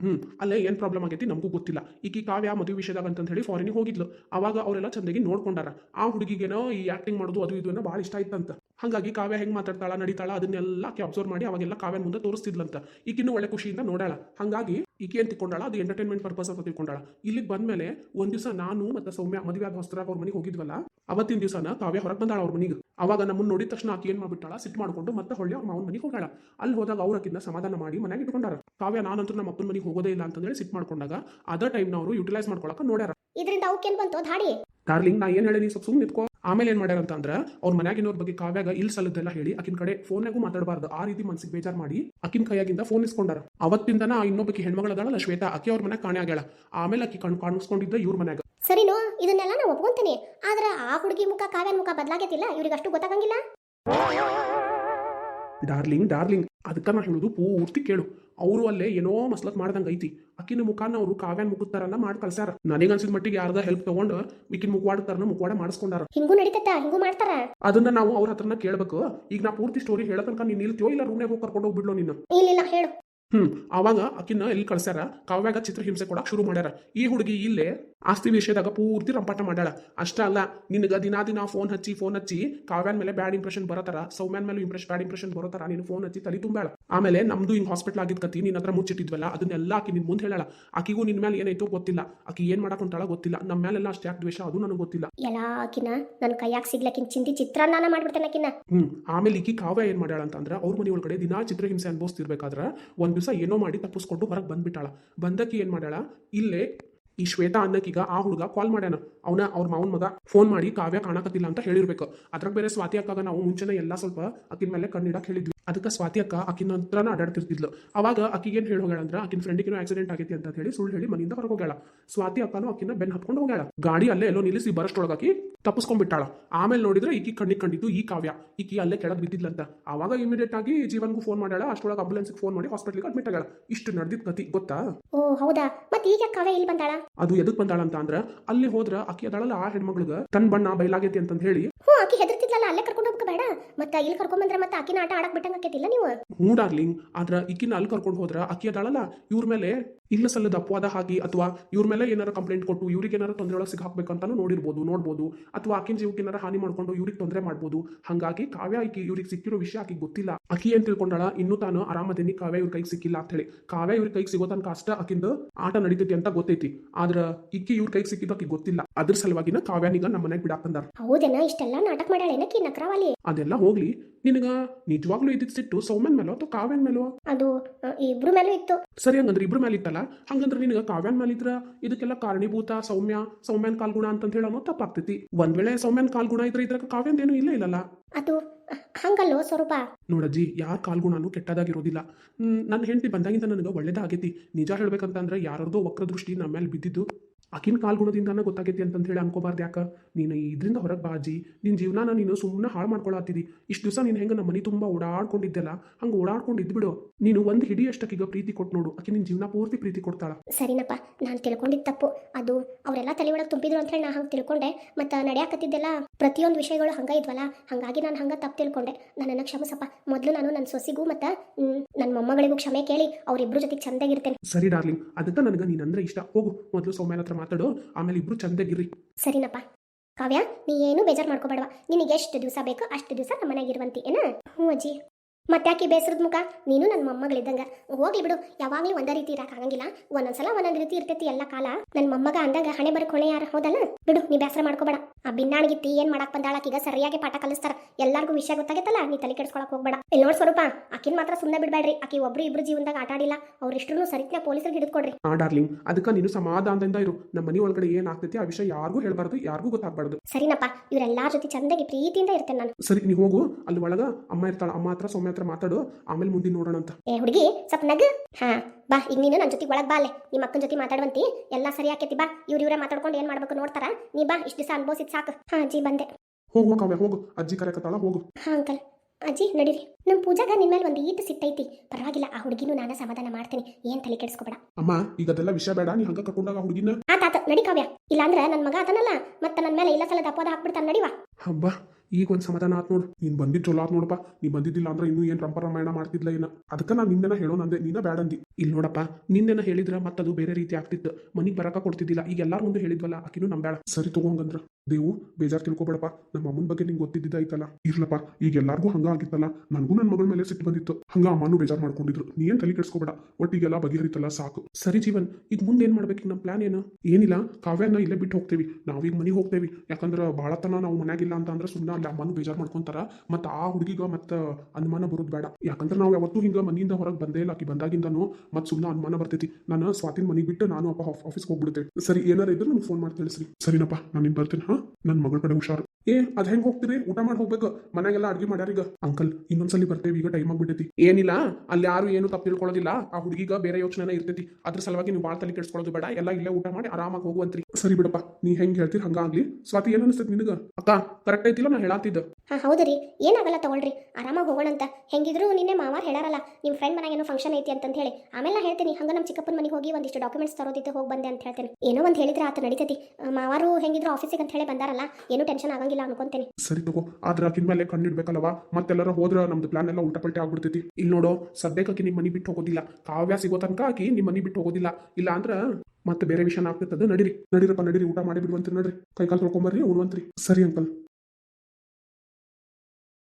S1: ಹ್ಮ್, ಅಲ್ಲೇ ಏನು ಪ್ರಾಬ್ಲಮ್ ಆಗೈತಿ ನಮಗೂ ಗೊತ್ತಿಲ್ಲ. ಈಕಿ ಕಾವ್ಯ ಮದುವೆ ವಿಷಯದಾಗ ಅಂತ ಹೇಳಿ ಫಾರಿನಿಗೆ ಹೋಗಿದ್ಲು. ಅವಾಗ ಅವರೆಲ್ಲ ಚಂದಾಗಿ ನೋಡ್ಕೊಂಡಾರ. ಆ ಹುಡುಗಿಗೇನೋ ಈ ಆಕ್ಟಿಂಗ್ ಮಾಡೋದು ಅದು ಇದು ಭಾಳ ಇಷ್ಟ ಆಯ್ತಂತ. ಹಾಗಾಗಿ ಕಾವ್ಯ ಹೆಂಗ್ ಮಾತಾಡ್ತಾಳ, ನಡೀತಾಳ ಅದನ್ನೆಲ್ಲ ಅಬ್ಸರ್ವ್ ಮಾಡಿ ಅವಾಗೆಲ್ಲ ಕಾವ್ಯನ ಮುಂದೆ ತೋರಿಸ್ತಿದ್ಲಂತ. ಈಕಿನ್ನೂ ಒಳ್ಳೆ ಖುಷಿಯಿಂದ ನೋಡಾಳ ಹಾಗಾಗಿ ಈಕೆ ಏನ್ ತಿಳ್ಕೊಂಡಾಳ, ಅದು ಎಂಟರ್ಟೈನ್ಮೆಂಟ್ ಪರ್ಪಸ್ ಅಂತ ತಿಳ್ಕೊಂಡಾಳ. ಇಲ್ಲಿಗೆ ಬಂದ್ಮೇಲೆ ಒಂದ್ ದಿವಸ ನಾನು ಮತ್ತೆ ಸೌಮ್ಯ ಮದುವೆ ಆದ ಹೊಸರಾಗ ಅವ್ರ ಮನೆಗೆ ಹೋಗಿದ್ವಲ್ಲ, ಅವತ್ತಿನ ದಿವಸನ ಕಾವ್ಯ ಹೊರಗೆ ಬಂದಾಳ ಅವ್ರ ಮನೆಗೆ. ಅವಾಗ ನಮ್ಮನ್ನ ನೋಡಿದ ತಕ್ಷಣ ಆಕೆ ಏನ್ ಮಾಡ್ಬಿಟ್ಟಾಳ ಸಿಟ್ ಮಾಡ್ಕೊಂಡು ಮತ್ತೆ ಹೊಳ್ಳಿ ಅವ್ರ ಮಾವನ ಮನೆಗೆ ಹೋಗಾಳ ಅಲ್ಲಿ ಹೋದಾಗ ಅವ್ರ ಆಕಿನ ಸಮಾಧಾನ ಮಾಡಿ ಮನೆಗೆ ಇಟ್ಕೊಂಡಾರ. ಕಾವ್ಯ ನಾನಂತೂ ನಮ್ಮ ಅಪ್ಪನ ಮನೆಗೆ ಹೋಗೋದೇ ಇಲ್ಲ ಹೇಳಿ ಸಿಟ್ ಮಾಡ್ಕೊಂಡಾಗ ಅದ ಟೈಮ್ನ ಅವರು ಯುಟಿಲೈಸ್ ಮಾಡ್ಕೊಳಕ ನೋಡ್ಯಾರ.
S2: ಇದರಿಂದ ಅವಕ್ಕೇನು ಬಂತು? ಧಾಡಿ.
S1: ಡಾರ್ಲಿಂಗ್ ನಾ ಏನ್ ಹೇಳಿ ನೀ ಸ್ವಲ್ಪ ಸುಮ್ಮನೆ ನಿಂತ್ಕೋ. ಆಮೇಲೆ ಏನ್ ಮಾಡ್ಯಾರ ಅಂತಂದ್ರೆ ಅವ್ರ ಮನ್ಯಾಗಿನವ್ರ ಬಗ್ಗೆ ಕಾವ್ಯಾಗ ಇಲ್ ಸಲ್ಲದೆಲ್ಲ ಹೇಳಿ ಆಕಿನ ಕಡೆ ಫೋನ್ನಾಗೂ ಮಾತಾಡಬಾರ್ದು. ಆ ರೀತಿ ಮನ್ಸಿಗೆ ಬೇಜಾರ್ ಮಾಡಿ ಆಕಿನ ಕೈಯಾಗಿಂದ ಫೋನ್ ಇಸ್ಕೊಂಡಾರ. ಅವತ್ತಿಂದ ಆ ಇನ್ನೊಬ್ಬಕ್ಕೆ ಹೆಣ್ಮಗಳದಾಳಲ್ಲ ಶ್ವೇತಾ ಅಕ್ಕಿ ಅವ್ರ ಮನ್ಯಾಗ ಕಾಣೆ ಆಗ್ಯಾಳ. ಆಮೇಲೆ ಆಕಿ ಕಣ್ ಕಾಣಿಸ್ಕೊಂಡಿದ್ದ ಇವ್ರ ಮನ್ಯಾಗ.
S2: ಸರಿನೋ ಇದನ್ನೆಲ್ಲ ನಾ ಒಪ್ಕೊಂತೀನಿ. ಆದ್ರ ಆ ಹುಡುಗಿ ಮುಖ ಕಾವ್ಯನ ಮುಖ ಬದಲಾಗೈತಿಲ್ಲ? ಇವ್ರಿಗೆ ಅಷ್ಟು ಗೊತ್ತಾಗಂಗಿಲ್ಲ?
S1: ಡಾರ್ಲಿಂಗ್ ಡಾರ್ಲಿಂಗ್ ಅದಕ್ಕೆ ನಾ ಹೇಳುದು ಪೂರ್ತಿ ಕೇಳು. ಅವರು ಅಲ್ಲೇ ಏನೋ ಮಸ್ಲತ್ ಮಾಡ್ದಂಗೆ ಐತಿ. ಅಕ್ಕಿನ ಮುಖಾನ ಅವರು ಕಾವ್ಯಾನ್ ಮುಖತಾರನ್ನ ಮಾಡಿ ಕಳ್ಸ್ಯಾರ. ನನಗನ್ಸಿದ ಮಟ್ಟಿಗೆ ಯಾರ್ದ ಹೆಲ್ಪ್ ತಗೊಂಡು ಮಿಕ್ಕಿನ ಮುಖವಾಡತಾರನ ಮುಖವಾಡ ಮಾಡಿಸ್ಕೊಂಡಾರ.
S2: ಹಿಂಗೂ ನಡೀತಾ ಹಿಂಗೂ ಮಾಡ್ತಾರ?
S1: ಅದನ್ನ ನಾವು ಅವ್ರ ಹತ್ರನ ಕೇಳ್ಬೇಕು. ಈಗ ನಾ ಪೂರ್ತಿ ಸ್ಟೋರಿ ಹೇಳತನಕ ನೀನು ನೀನ್ ನಿಲ್ತಿಯೋ ಇಲ್ಲ ರೂಮ್ನಾಗ ಹೋಗಿ ಕರ್ಕೊಂಡು ಹೋಗ್ಬಿಡ್ಲೋ ನೀನು?
S2: ಇಲ್ಲ ಹೇಳು.
S1: ಹ್ಮ್ ಅವಾಗ ಆಕಿನ ಎಲ್ಲಿ ಕಳ್ಸ್ಯಾರ ಕಾವ್ಯಾಗ ಚಿತ್ರಹಿಂಸೆ ಕೊಡಕ್ ಶುರು ಮಾಡ್ಯಾರ. ಈ ಹುಡುಗಿ ಇಲ್ಲೇ ಆಸ್ತಿ ವಿಷಯದಾಗ ಪೂರ್ತಿ ರಂಪಾಟ ಮಾಡ್ಯಾಳ. ಅಷ್ಟ ಅಲ್ಲ ನಿನಗ ದಿನಾ ದಿನ ಫೋನ್ ಹಚ್ಚಿ ಫೋನ್ ಹಚ್ಚಿ ಕಾವ್ಯಾನ್ ಮೇಲೆ ಬ್ಯಾಡ್ ಇಂಪ್ರೆಷನ್ ಬರತಾರ ಸೌಮ್ಯಾನ್ ಮೇಲೆ ಇಂಪ್ರೆಷನ್ ಬ್ಯಾಡ್ ಇಂಪ್ರೆಷನ್ ಬರತಾರ ನೀನು ಫೋನ್ ಹಚ್ಚಿ ತಲೆ ತುಂಬಾಳ. ಆಮೇಲೆ ನಮ್ದು ಹಿಂಗ್ ಹಾಸ್ಪಿಟಲ್ ಆಗಿದ್ ಕತಿ ನಿನ್ನ ಹತ್ರ ಮುಚ್ಚಿಟ್ಟಿದ್ವಲ್ಲ ಅದನ್ನೆಲ್ಲ ಆಕಿ ನಿನ್ ಮುಂದೆ ಹೇಳಾಳ. ಆಕಿಗೂ ನಿನ್ ಮೇಲೆ ಏನೈತೋ ಗೊತ್ತಿಲ್ಲ. ಆಕಿ ಏನ್ ಮಾಡಕ್ ಹೊಂಟಾಳ ಗೊತ್ತಿಲ್ಲ. ನಮ್ಮ ಮೇಲೆಲ್ಲ ಅಷ್ಟೇ ಯಾಕೆ ದ್ವೇಷ ಅದು ನನಗೆ ಗೊತ್ತಿಲ್ಲ.
S2: ಎಲ್ಲ ಆಕಿನ ನನ್ನ ಕೈಯಾಗ ಸಿಗ್ಲಕ್ಕಿನ್ ಚಿಂತಿ ಚಿತ್ರಾನ್ನ ಮಾಡ್ಬಿಡ್ತೇನೆ ಆಕಿನ.
S1: ಹ್ಮ್ ಆಮೇಲೆ ಈಕಿ ಕಾವ್ಯ ಏನ್ ಮಾಡ್ಯಾಳ ಅಂತಂದ್ರ ಅವ್ರ ಮನೆ ಒಳಗಡೆ ದಿನಾ ಚಿತ್ರಹಿಂಸೆ ಅನುಭವಿಸ್ತಿರ್ಬೇಕಾದ್ರ ಒಂದ್ ದಿವಸ ಏನೋ ಮಾಡಿ ತಪ್ಪಿಸ್ಕೊಂಡು ಹೊರಗೆ ಬಂದ್ಬಿಟ್ಟಾಳ. ಬಂದಕ್ಕೆ ಏನು ಮಾಡ್ಯಾಳ? ಇಲ್ಲೇ ಈ ಶ್ವೇತಾ ಅನ್ನಕ್ಕೀಗ ಆ ಹುಡುಗ ಕಾಲ್ ಮಾಡ್ಯಾನ. ಅವನ ಅವ್ರ ಮಾವನ ಮಗ ಫೋನ್ ಮಾಡಿ ಕಾವ್ಯ ಕಾಣಕತ್ತಿಲ್ಲ ಅಂತ ಹೇಳಿರ್ಬೇಕು. ಅದ್ರಾಗ ಬೇರೆ ಸ್ವಾತಿ ಅಕ್ಕಾಗ ನಾವು ಮುಂಚೆನೆ ಎಲ್ಲ ಸ್ವಲ್ಪ ಅಕ್ಕಿನ ಮೇಲೆ ಕಣ್ಣಿಡಕ್ಕೆ ಹೇಳಿದ್ವಿ. ಅದಕ್ಕೆ ಸ್ವಾತಿ ಅಕ್ಕ ಆಕಿನ ಹತ್ರನ ಅಡ್ಡಾಡ್ತಿರ್ತಿದ್ಲು ಅವಾಗ ಆಕಿಗೆ ಏನ್ ಹೇಳಿ ಹೋಗ್ಯಾಳ ಅಂದ್ರೆ ಆಕಿನ ಫ್ರೆಂಡಿಗೆ ಆಕ್ಸಿಡೆಂಟ್ ಆಗೈತಿ ಅಂತ ಹೇಳಿ ಸುಳ್ಳು ಹೇಳಿ ಮನೆಯಿಂದ ಹೊರಗೆ ಹೋಗ್ಯಾಳ. ಸ್ವಾತಿ ಅಕ್ಕನು ಆಕಿನ ಬೆನ್ ಹತ್ಕೊಂಡು ಹೋಗ್ಯಾಳ. ಗಾಡಿ ಅಲ್ಲೇ ಎಲ್ಲೋ ನಿಲ್ಲಿಸಿ ಬರಷ್ಟೊಳಗಾಕಿ ತಪ್ಪಿಸ್ಕೊಂಡ್ಬಿಟ್ಟಾಳ. ಆಮೇಲೆ ನೋಡಿದ್ರೆ ಈಕಿ ಕಣ್ಣಿಗೆ ಕಂಡಿದ್ದು ಈ ಕಾವ್ಯ. ಈಕಿ ಅಲ್ಲೇ ಕೆಳಗೆ ಬಿದ್ದಿದ್ಲಂತ. ಆವಾಗ ಇಮಿಡಿಯೇಟ್ ಆಗಿ ಜೀವನ್ಗೂ ಫೋನ್ ಮಾಡ್ಯಾಳ ಅಷ್ಟೊಳಗೆ ಆಂಬುಲೆನ್ಸ್ಗೆ ಫೋನ್ ಮಾಡಿ ಹಾಸ್ಪಿಟ್ಲಿಗೆ ಅಡ್ಮಿಟ್ ಆಗ್ಯಾಳ. ಇಷ್ಟು ನಡೆದಿದ್ ಗತಿ ಗೊತ್ತಾ?
S2: ಓ ಹೌದಾ? ಮತ್ತೆ ಈಗ ಕಾವ್ಯ ಇಲ್ಲಿ ಬಂದಾಳ?
S1: ಅದು ಎದಕ್ ಬಂದಾಳ ಅಂತ ಅಂದ್ರೆ ಅಲ್ಲಿ ಹೋದ್ರ ಆಕಿ ಅದಳಲ್ಲ ಆ ಹೆಣ್ಮಗ್ಳಿಗ ತನ್ ಬಣ್ಣ ಬಯಲಾಗೈತಿ ಅಂತ ಹೇಳಿ.
S2: ಹ್ಞೂ ಆಕಿ ಹೆದರ್ತಿದ್ಲಲ್ಲ ಅಲ್ಲೇ ಕರ್ಕೊಂಡು ಹೋಗ್ಬೇಕ ಬೇಡ. ಮತ್ತೆ ಇಲ್ಲಿ ಕರ್ಕೊಂಬಂದ್ರೆ ಮತ್ತೆ ಆಕಿನ ಆಟ ಆಡಕ್ ಬಿಟ್ಟಂಗ ಆಕೈತಿಲ್ಲ ನೀವು?
S1: ಹ್ಞೂ ಡಾರ್ಲಿಂಗ್. ಆದ್ರ ಇಕ್ಕಿನ ಅಲ್ಲಿ ಕರ್ಕೊಂಡು ಹೋದ್ರ ಆಕಿ ಅದಾಳಲ್ಲ ಇವ್ರ ಮೇಲೆ ಇಲ್ಲ ಸಲ್ಲದ ಅಪವಾದ ಹಾಕಿ ಅಥವಾ ಇವ್ರ ಮೇಲೆ ಏನಾರ ಕಂಪ್ಲೇಂಟ್ ಕೊಟ್ಟು ಇವ್ರಿಗೆ ಏನಾರ ತೊಂದರೆ ಒಳಗೆ ಸಿಗಾಕ್ಬೇಕಂತಾನು ನೋಡಿರ್ಬೋದು ನೋಡ್ಬೋದು. ಅಥವಾ ಆಕಿನ ಜೀವಕ್ಕೆ ಏನಾರ ಹಾನಿ ಮಾಡ್ಕೊಂಡು ಇವ್ರಿಗೆ ತೊಂದರೆ ಮಾಡ್ಬೋದು. ಹಂಗಾಗಿ ಕಾವ್ಯ ಆಕಿ ಇವ್ರಿಗೆ ಸಿಕ್ಕಿರೋ ವಿಷಯ ಆಕಿ ಗೊತ್ತಿಲ್ಲ. ಆಕಿ ಏನ್ ತಿಳ್ಕೊಂಡಾಳ? ಇನ್ನೂ ತಾನು ಆರಾಮದೇನಿ ಕಾವ್ಯ ಇವ್ರ ಕೈಗೆ ಸಿಕ್ಕಿಲ್ಲ ಅಂತ ಹೇಳಿ. ಕಾವ್ಯ ಇವ್ರ ಕೈಗೆ ಸಿಗೋ ತನಕ ಅಷ್ಟ ಆಕಿಂದ ಆಟ ನಡೀತೈತಿ ಅಂತ ಗೊತ್ತೈತಿ. ಆದ್ರ ಇಕ್ಕಿ ಇವ್ರ ಕೈಗೆ ಸಿಕ್ಕಿದ್ದು ಆಕಿ ಗೊತ್ತಿಲ್ಲ. ಅದ್ರ ಸಲುವಾಗಿನ ಕಾವ್ಯಾನಿಗ ನಮ್ಮ ಮನೆಗೆ ಬಿಡಾಕಂದಾರ
S2: ಹೌದೇನ? ಇಷ್ಟೆಲ್ಲ ನಾಟಕ ಮಾಡ್ಯಾಳೇನಕಿ ನಕ್ರವಾಲಿ
S1: ಅದೆಲ್ಲ ಹೋಗ್ಲಿ. ನಿನಗ ನಿಜವಾಗ್ಲೂ ಇದ್ದಿದ್ ಸಿಟ್ಟು ಸೌಮ್ಯನ್ ಮೇಲೋ ಅಥವಾ ಕಾವ್ಯನ್ ಮೇಲೋ?
S2: ಅದು ಇಬ್ರು ಮೇಲೂ ಇತ್ತು.
S1: ಸರಿ ಹಂಗಂದ್ರೆ ಇಬ್ರು ಮೇಲೆ ಇತ್ತಲ್ಲ? ಹಂಗಂದ್ರೆ ನಿನಗೆ ಕಾವ್ಯನ್ ಮೇಲೆ ಇದ್ರ ಇದಕ್ಕೆಲ್ಲ ಕಾರಣೀಭೂತ ಸೌಮ್ಯ ಸೌಮ್ಯನ್ ಕಾಲ್ಗುಣ ಅಂತ ಹೇಳಿ ಅನ್ನೋ ತಪ್ಪಾಗ್ತೈತಿ. ಒಂದ್ ವೇಳೆ ಸೌಮ್ಯನ್ ಕಾಲ್ಗುಣ ಇದ್ರೆ ಇದ್ರಾಗ ಕಾವ್ಯಂದ ಏನು ಇಲ್ಲ ಇಲ್ಲಲ್ಲ?
S2: ಅದು ಹಂಗಲ್ಲೋ ಸ್ವರೂಪ?
S1: ನೋಡಜ್ಜಿ ಯಾರ ಕಾಲ್ಗುಣನು ಕೆಟ್ಟದಾಗಿರೋದಿಲ್ಲ. ನನ್ನ ಹೆಂಡತಿ ಬಂದಾಗಿಂದ ನನಗೆ ಒಳ್ಳೇದಾಗೈತಿ. ನಿಜ ಹೇಳ್ಬೇಕಂತಂದ್ರೆ ಯಾರದೋ ವಕ್ರ ದೃಷ್ಟಿ ನಮ್ಮ ಮೇಲೆ ಬಿದ್ದಿದ್ದು ಆಕಿನ ಕಾಲ್ಗುಣದಿಂದಾನ ಗೊತ್ತಾಗೈತಿ ಅಂತಂತ ಹೇಳಿ ಅನ್ಕೋಬಾರ್ದು ಯಾಕ? ನೀನು ಇದರಿಂದ ಹೊರಗೆ ಬಾಜಿ ನಿನ್ನ ಜೀವನಾನ ನೀನು ಸುಮ್ಮನೆ ಹಾಳು ಮಾಡ್ಕೊಳತ್ತಿದಿ ಇಷ್ಟು ದಿವಸ ನೀನು ಹೆಂಗೆ ನಮ್ಮ ಮನೆ ತುಂಬ ಓಡಾಡ್ಕೊಂಡಿದ್ದೆಲ್ಲ ಹಂಗೆ ಓಡಾಡ್ಕೊಂಡು ಇದ್ಬಿಡು. ನೀನು ಒಂದು ಹಿಡಿ ಅಷ್ಟಕ್ಕೀಗ ಪ್ರೀತಿ ಕೊಟ್ಟು ನೋಡು. ಆಕೆ ನಿನ್ನ ಜೀವನ ಪೂರ್ತಿ ಪ್ರೀತಿ ಕೊಡ್ತಾಳ.
S2: ಸರಿನಪ್ಪ ನಾನು ತಿಳ್ಕೊಂಡಿದ್ದು ತಪ್ಪು. ಅದು ಅವರೆಲ್ಲ ತಲೆ ಒಳಗೆ ತುಂಬಿದ್ರು ಅಂತ ಹೇಳಿ ನಾ ಹಂಗೆ ತಿಳ್ಕೊಂಡೆ. ಮತ್ತು ನಡೆಯಾಕತ್ತಿದ್ದೆಲ್ಲ ಪ್ರತಿಯೊಂದು ವಿಷಯಗಳು ಹಂಗೆ ಇದ್ವಲ್ಲ ಹಾಗಾಗಿ ನಾನು ಹಂಗೆ ತಪ್ಪು ತಿಳ್ಕೊಂಡೆ. ನನ್ನನ್ನು ಕ್ಷಮಿಸಪ್ಪ. ಮೊದಲು ನಾನು ನನ್ನ ಸೊಸಿಗೂ ಮತ್ತು ನನ್ನ ಮೊಮ್ಮಗಳಿಗೂ ಕ್ಷಮೆ ಕೇಳಿ ಅವರಿಬ್ಬರು ಜೊತೆಗೆ ಚಂದಾಗಿರ್ತೇನೆ
S1: ಸರಿ ಡಾರ್ಲಿಂಗ್ ಅದಕ್ಕೆ ನನಗೆ ನೀನಂದ್ರೆ ಇಷ್ಟ. ಹೋಗು ಮೊದಲು ಸೌಮ್ಯನ ಹತ್ರ ಮಾತಾಡು. ಆಮೇಲೆ ಇಬ್ರು ಚಂದಗಿರಿ
S2: ಸರಿನಪ್ಪ. ಕಾವ್ಯ, ನೀ ಏನು ಬೇಜಾರು ಮಾಡ್ಕೋಬೇಡವಾ. ನಿನಗೆ ಎಷ್ಟು ದಿವಸ ಬೇಕು ಅಷ್ಟು ದಿವಸ ನಮ್ಮ ಮನೆಗೆ ಇರುವಂತಿ, ಏನ? ಹ್ಞೂ ಅಜ್ಜಿ. ಮತ್ತಾಕಿ ಬೇಸರದ ಮುಖ? ನೀನು ನನ್ನ ಮೊಮ್ಮಗಳಿದ್ದಂಗ. ಹೋಗ್ಲಿ ಬಿಡು. ಯಾವಾಗಲೂ ಒಂದೇ ರೀತಿ ಇರಕ್ ಆಗಂಗಿಲ್ಲ. ಒಂದೊಂದ್ಸಲ ಒಂದೊಂದು ರೀತಿ ಇರ್ತೈತಿ ಎಲ್ಲ ಕಾಲ. ನನ್ನ ಮೊಮ್ಮಗ ಅಂದಾಗ ಹಣೆ ಬರಕ್ ಹೊಣೆ ಯಾರ ಹೌದಲ್ಲ? ಬಿಡು ನೀ ಬೇಸರ ಮಾಡ್ಕೋಬೇಡ. ಆ ಬಿನ್ನಾಣಿಗಿತ್ತಿ ಏನ್ ಮಾಡಕ್ ಬಂದಾಳ ಈಗ ಸರಿಯಾಗಿ ಪಾಠ ಕಲಿಸ್ತಾರ. ಎಲ್ಲಾರ್ಗೂ ವಿಷಯ ಗೊತ್ತಾಗತ್ತಲ್ಲ ನೀ ತಲೆ ಕೆಡ್ಸ್ಕೊಳಕ್ ಹೋಗ್ಬೇಡ. ಇಲ್ಲಿ ನೋಡ್ ಸ್ವರೂಪ ಆಕಿನ್ ಮಾತ್ರ ಸುಮ್ಮನೆ ಬಿಡ್ಬೇಡ್ರಿ. ಆಕಿ ಒಬ್ರು ಇಬ್ರು ಜೀವನದಾಗ ಆಟ ಆಡಿಲ್ಲ. ಅವ್ರಿಷ್ಟ್ರು ಸರಿತ್ನ ಪೊಲೀಸರಿಗೆ ಹಿಡಿದ್ಕೊಡ್ರಿ.
S1: ಹಾ ಡಾರ್ಲಿಂಗ್ ಅದಕ್ಕ ನೀನು ಸಮಾಧಾನದಿಂದ ಇರು. ನಮ್ಮ ಮನೆ ಒಳಗಡೆ ಏನಾಗ್ತೈತಿ ಆ ವಿಷಯ ಯಾರಿಗೂ ಹೇಳ್ಬಾರ್ದು ಯಾರಿಗೂ ಗೊತ್ತಾಗ್ಬಾರ್ದು.
S2: ಸರಿನಪ್ಪ ಇವರೆಲ್ಲಾರ ಜೊತೆ ಚಂದಾಗಿ ಪ್ರೀತಿಯಿಂದ ಇರ್ತೇನೆ ನಾನು.
S1: ಸರಿ ನೀ ಹೋಗು. ಅಲ್ಲಿ ಒಳಗ ಅಮ್ಮ ಇರ್ತಾಳ. ಅಮ್ಮ ಹತ್ರ ಸೌಮ್ಯ ಹತ್ರ ಮಾತಾಡು ಆಮೇಲೆ ಮುಂದೆ ನೋಡೋಣ ಅಂತ.
S2: ಏ ಹುಡುಗಿ ಸ್ವಲ್ಪ ನಗು. ಹಾ ಬಾ ಈಗ ನೀನು ನನ್ನ ಜೊತೆ ಒಳಗೆ ಬಾಲೆ ನಿಮ್ಮ ಅಕ್ಕನ ಜೊತೆ ಮಾತಾಡುವಂತಿ. ಎಲ್ಲ ಸರಿ ಆಕೈತಿ ಬಾ. ಇವ್ರ ಇವ್ರ ಮಾತಾಡ್ಕೊಂಡು ಏನ್ ಮಾಡ್ಬೇಕು ನೋಡ್ತಾರ? ನೀ ಬಾ ಇಷ್ಟು ದಿವಸ ಅನುಭವಿಸಿದ್ ಸಾಕು. ಹಾ ಅಜ್ಜಿ ಬಂದೆ.
S1: ಹೋಗು ಕಾವ್ಯ ಹೋಗು. ಅಜ್ಜಿ ಕರೆಕತ್ತಾಳ ಹೋಗು.
S2: ಹಾ ಅಂಕಲ್. ಅಜ್ಜಿ ನಡೀರಿ. ನಮ್ಮ ಪೂಜಾಗ ನಿಮ್ಮ ಮೇಲೆ ಒಂದು ಈಟು ಸಿಟ್ಟೈತಿ. ಪರವಾಗಿಲ್ಲ ಆ ಹುಡುಗಿನೂ ನಾನು ಸಮಾಧಾನ ಮಾಡ್ತೀನಿ. ಏನ್ ತಲೆ ಕೆಡಿಸ್ಕೋಬೇಡ.
S1: ಅಮ್ಮ ಈಗ ಅದೆಲ್ಲ ವಿಷಯ ಬೇಡ ನೀ ಹಂಗ ಕರ್ಕೊಂಡಾಗ ಹುಡುಗಿನ?
S2: ಆತಾತ ನಡಿ ಕಾವ್ಯ. ಇಲ್ಲಾಂದ್ರ ನನ್ನ ಮಗ ಅದನಲ್ಲ. ಮತ್ತೆ ನನ್ನ ಮೇಲೆ ಇಲ್ಲ ಸಲದ ಅಪವಾದ ಹಾಕ್ಬಿಡ್ತಾನೆ ನಡಿವಾ
S1: ಹಬ್ಬ. ಈಗ ಒಂದು ಸಮಾಧಾನ ಆತ್ ನೋಡು. ನೀನು ಬಂದಿದ್ದು ಚಲೋ ಆತ್ ನೋಡಪ್ಪ. ನೀ ಬಂದಿದ್ದಿಲ್ಲ ಅಂದ್ರೆ ಇನ್ನೂ ಏನು ರಂಪ ರಾಮಾಯಣ ಮಾಡ್ತಿದ್ಲ ಏನ? ಅದಕ್ಕೆ ನಾನು ನಿನ್ನೆನ ಹೇಳೋಣ ಅಂದೆ ನೀನ ಬ್ಯಾಡಂದಿ ಇಲ್ಲಿ ನೋಡಪ್ಪ, ನಿನ್ನೆನ ಮತ್ತೆ ಅದು ಬೇರೆ ರೀತಿ ಆಗ್ತಿತ್ತು. ಮನೆಗೆ ಬರಕ ಕೊಡ್ತಿದ್ದಿಲ್ಲ. ಈಗ ಎಲ್ಲಾರ ಮುಂದೆ ಹೇಳಿದ್ವಲ್ಲ, ಆಕಿನೂ ನಂಬ್ಯಾಳ ಸರಿ ತಗೊಂಗಂದ್ರ ದೇವು, ಬೇಜಾರ್ ತಿಳ್ಕೊಬೇಡಪ್ಪ. ನಮ್ಮ ಅಮ್ಮನ ಬಗ್ಗೆ ನಿಂಗೆ ಗೊತ್ತಿದ್ದಿದ್ದಾಯ್ತಲ್ಲ ಇರ್ಲಪ್ಪ, ಈಗ ಎಲ್ಲಾರ್ಗೂ ಹಂಗ ಆಗಿತ್ತಲ್ಲ? ನನಗೂ ನನ್ನ ಮಗಳ ಮೇಲೆ ಸಿಟ್ಟು ಬಂದಿತ್ತು. ಹಂಗ ಅಮ್ಮನೂ ಬೇಜಾರ್ ಮಾಡ್ಕೊಂಡಿದ್ರು. ನೀ ಏನ್ ತಲೆ ಕೆಡ್ಸ್ಕೊಬೇಡ. ಒಟ್ಟಿಗೆಲ್ಲ ಬಗೆಹರಿತಲ್ಲ ಸಾಕು. ಸರಿ ಜೀವನ್ ಈಗ ಮುಂದೆ ಏನ್ ಮಾಡ್ಬೇಕು? ನಮ್ಮ ಪ್ಲಾನ್ ಏನು? ಏನಿಲ್ಲ, ಕಾವ್ಯನ ಇಲ್ಲೇ ಬಿಟ್ಟು ಹೋಗ್ತೇವಿ. ನಾವೀಗ ಮನೆಗೆ ಹೋಗ್ತೇವಿ. ಯಾಕಂದ್ರೆ ಭಾಳ ತನ ನಾವು ಮನ್ಯಾಗಿಲ್ಲ ಅಂತ ಅಂದ್ರೆ ಸುಮ್ಮನೆ ಅಲ್ಲಿ ಅಮ್ಮನೂ ಬೇಜಾರ್ ಮಾಡ್ಕೊಂತಾರ, ಮತ್ತು ಆ ಹುಡುಗಿಗ ಮತ್ತೆ ಅನುಮಾನ ಬರೋದು ಬೇಡ. ಯಾಕಂದ್ರೆ ನಾವು ಯಾವತ್ತೂ ಹಿಂಗ ಮನೆಯಿಂದ ಹೊರಗೆ ಬಂದೇ ಇಲ್ಲ ಆಕಿ ಬಂದಾಗಿಂದನು, ಮತ್ತೆ ಸುಮ್ಮನೆ ಅನುಮಾನ ಬರ್ತೈತಿ. ನಾನು ಸ್ವಾತಿನ ಮನೆಗೆ ಬಿಟ್ಟು ನಾನು ಅಪ್ಪ ಆಫೀಸ್ಗೆ ಹೋಗ್ಬಿಡುತ್ತೆ. ಸರಿ, ಏನಾರ ಇದ್ರೆ ನನಗೆ ಫೋನ್ ಮಾಡಿ ತಿಳಿಸ್ರಿ. ಸರಿನಪ್ಪ, ನಾನು ಇನ್ನು ಬರ್ತೀನಿ, ಹಾ? ನನ್ನ ಮಗಳ ಕಡೆ ಹುಷಾರು. ಏ, ಅದ್ ಹೆಂಗ್ ಹೋಗ್ತೀರಿ? ಊಟ ಮಾಡಿ ಹೋಗ್ಬೇಕು. ಮನೆಗೆಲ್ಲ ಅಡ್ಗೆ ಮಾಡ್ಯಾರೀಗ ಅಂಕಲ್ ಇನ್ನೊಂದ್ಸಲಿ ಬರ್ತೇವೆ, ಈಗ ಟೈಮ್ ಆಗ್ಬಿಟ್ಟೈತಿ. ಏನಿಲ್ಲ, ಅಲ್ಲಿ ಯಾರು ಏನು ತಪ್ಪು ತಿಳ್ಕೊಳ್ಳೋದಿಲ್ಲ ಆ ಹುಡುಗಿಗ ಬೇರೆ ಯೋಚನೆ ಇರ್ತೈತಿ. ಅದ್ರ ಸಲುವಾಗಿ ನೀವು ಭಾಳ ತಲೆ ಕೆಡ್ಸ್ಕೊಳ್ಳೋದು ಬೇಡ. ಎಲ್ಲ ಇಲ್ಲೇ ಊಟ ಮಾಡಿ ಆರಾಮಾಗಿ ಹೋಗುವಂತ್ರಿ. ಸರಿ ಬಿಡಪ್ಪ, ನೀ ಹೆಂಗ್ ಹೇಳ್ತೀರಿ ಹಂಗಾಗ್ಲಿ ಸ್ವಾತಿ, ಏನ್ ಅನಿಸ್ತೈತಿ ನಿನಗ? ಅಕ್ಕ ಕರೆಕ್ಟ್ ಐತಿಲ್ಲ ನಾ ಹೇಳಾತಿದ್ದ.
S2: ಹಾಂ ಹೌದು ರೀ ಏನಾಗಲ್ಲ ತಗೊಳ್ರಿ. ಆರಾಮಾಗಿ ಹೋಗೋಣ ಅಂತ ಹೆಂಗಿದ್ರು ನಿನ್ನೆ ಮಾವಾರ್ ಹೇಳಾರಲ್ಲ ನಿಮ್ಮ ಫ್ರೆಂಡ್ ಮನೆಗೆ ಏನೋ ಫಂಕ್ಷನ್ ಐತಿ ಅಂತ ಹೇಳಿ. ಆಮೇಲೆ ಹೇಳ್ತೀನಿ ಹಂಗ ನಮ್ಮ ಚಿಕ್ಕಪ್ಪನ ಮನೆಗೆ ಹೋಗಿ ಒಂದಿಷ್ಟು ಡಾಕ್ಯುಮೆಂಟ್ಸ್ ತರೋದಿತ್ತು ಹೋಗಿ ಬಂದೆ ಅಂತ ಹೇಳ್ತೇನೆ. ಏನೋ ಒಂದು ಹೇಳಿದ್ರೆ ಆತ ನಡೀತೈತಿ. ಮಾವಾರು ಹೆಂಗಿದ್ರು ಆಫೀಸಿಗೆ ಅಂತ ಹೇಳಿ ಬಂದಾರಲ್ಲ ಏನೂ ಟೆನ್ಷನ್ ಆಗಂಗಿಲ್ಲ ಅನ್ಕೊಂತೇನೆ.
S1: ಸರಿ ತಗೋ ಆದ್ರೆ ಆಕಿನ ಮೇಲೆ ಮತ್ತೆ ಮತ್ತೆಲ್ಲರ ಹೋದ್ರ ನಮ್ದು ಪ್ಲಾನ್ ಎಲ್ಲ ಉಲ್ಟಾ ಪಲ್ಟಿ ಆಗ್ಬಿಡ್ತೈತಿ. ಇಲ್ಲಿ ನೋಡು ಸದ್ಯಕ್ಕೆ ಆಕಿ ನಿಮ್ಮ ಮನಿ ಬಿಟ್ಟು ಹೋಗೋದಿಲ್ಲ. ಕಾವ್ಯ ಸಿಗೋ ತನಕ ಆಕಿ ನಿಮ್ಮ ಮನಿ ಬಿಟ್ಟು ಹೋಗೋದಿಲ್ಲ. ಇಲ್ಲ ಅಂದ್ರ ಮತ್ತೆ ಬೇರೆ ವಿಷಯ ಆಗ್ತೈತದ ನಡಿರಿ. ನಡಿರಪ್ಪ ನಡೀರಿ. ಊಟ ಮಾಡಿ ಬಿಡುವಂತ್ರಿ ನಡ್ರಿ. ಕೈಕಾಲು ತೊಳ್ಕೊಂಬರ್ರಿ ಉಣ್ವಂತ್ರಿ. ಸರಿ ಅಂಕಲ್.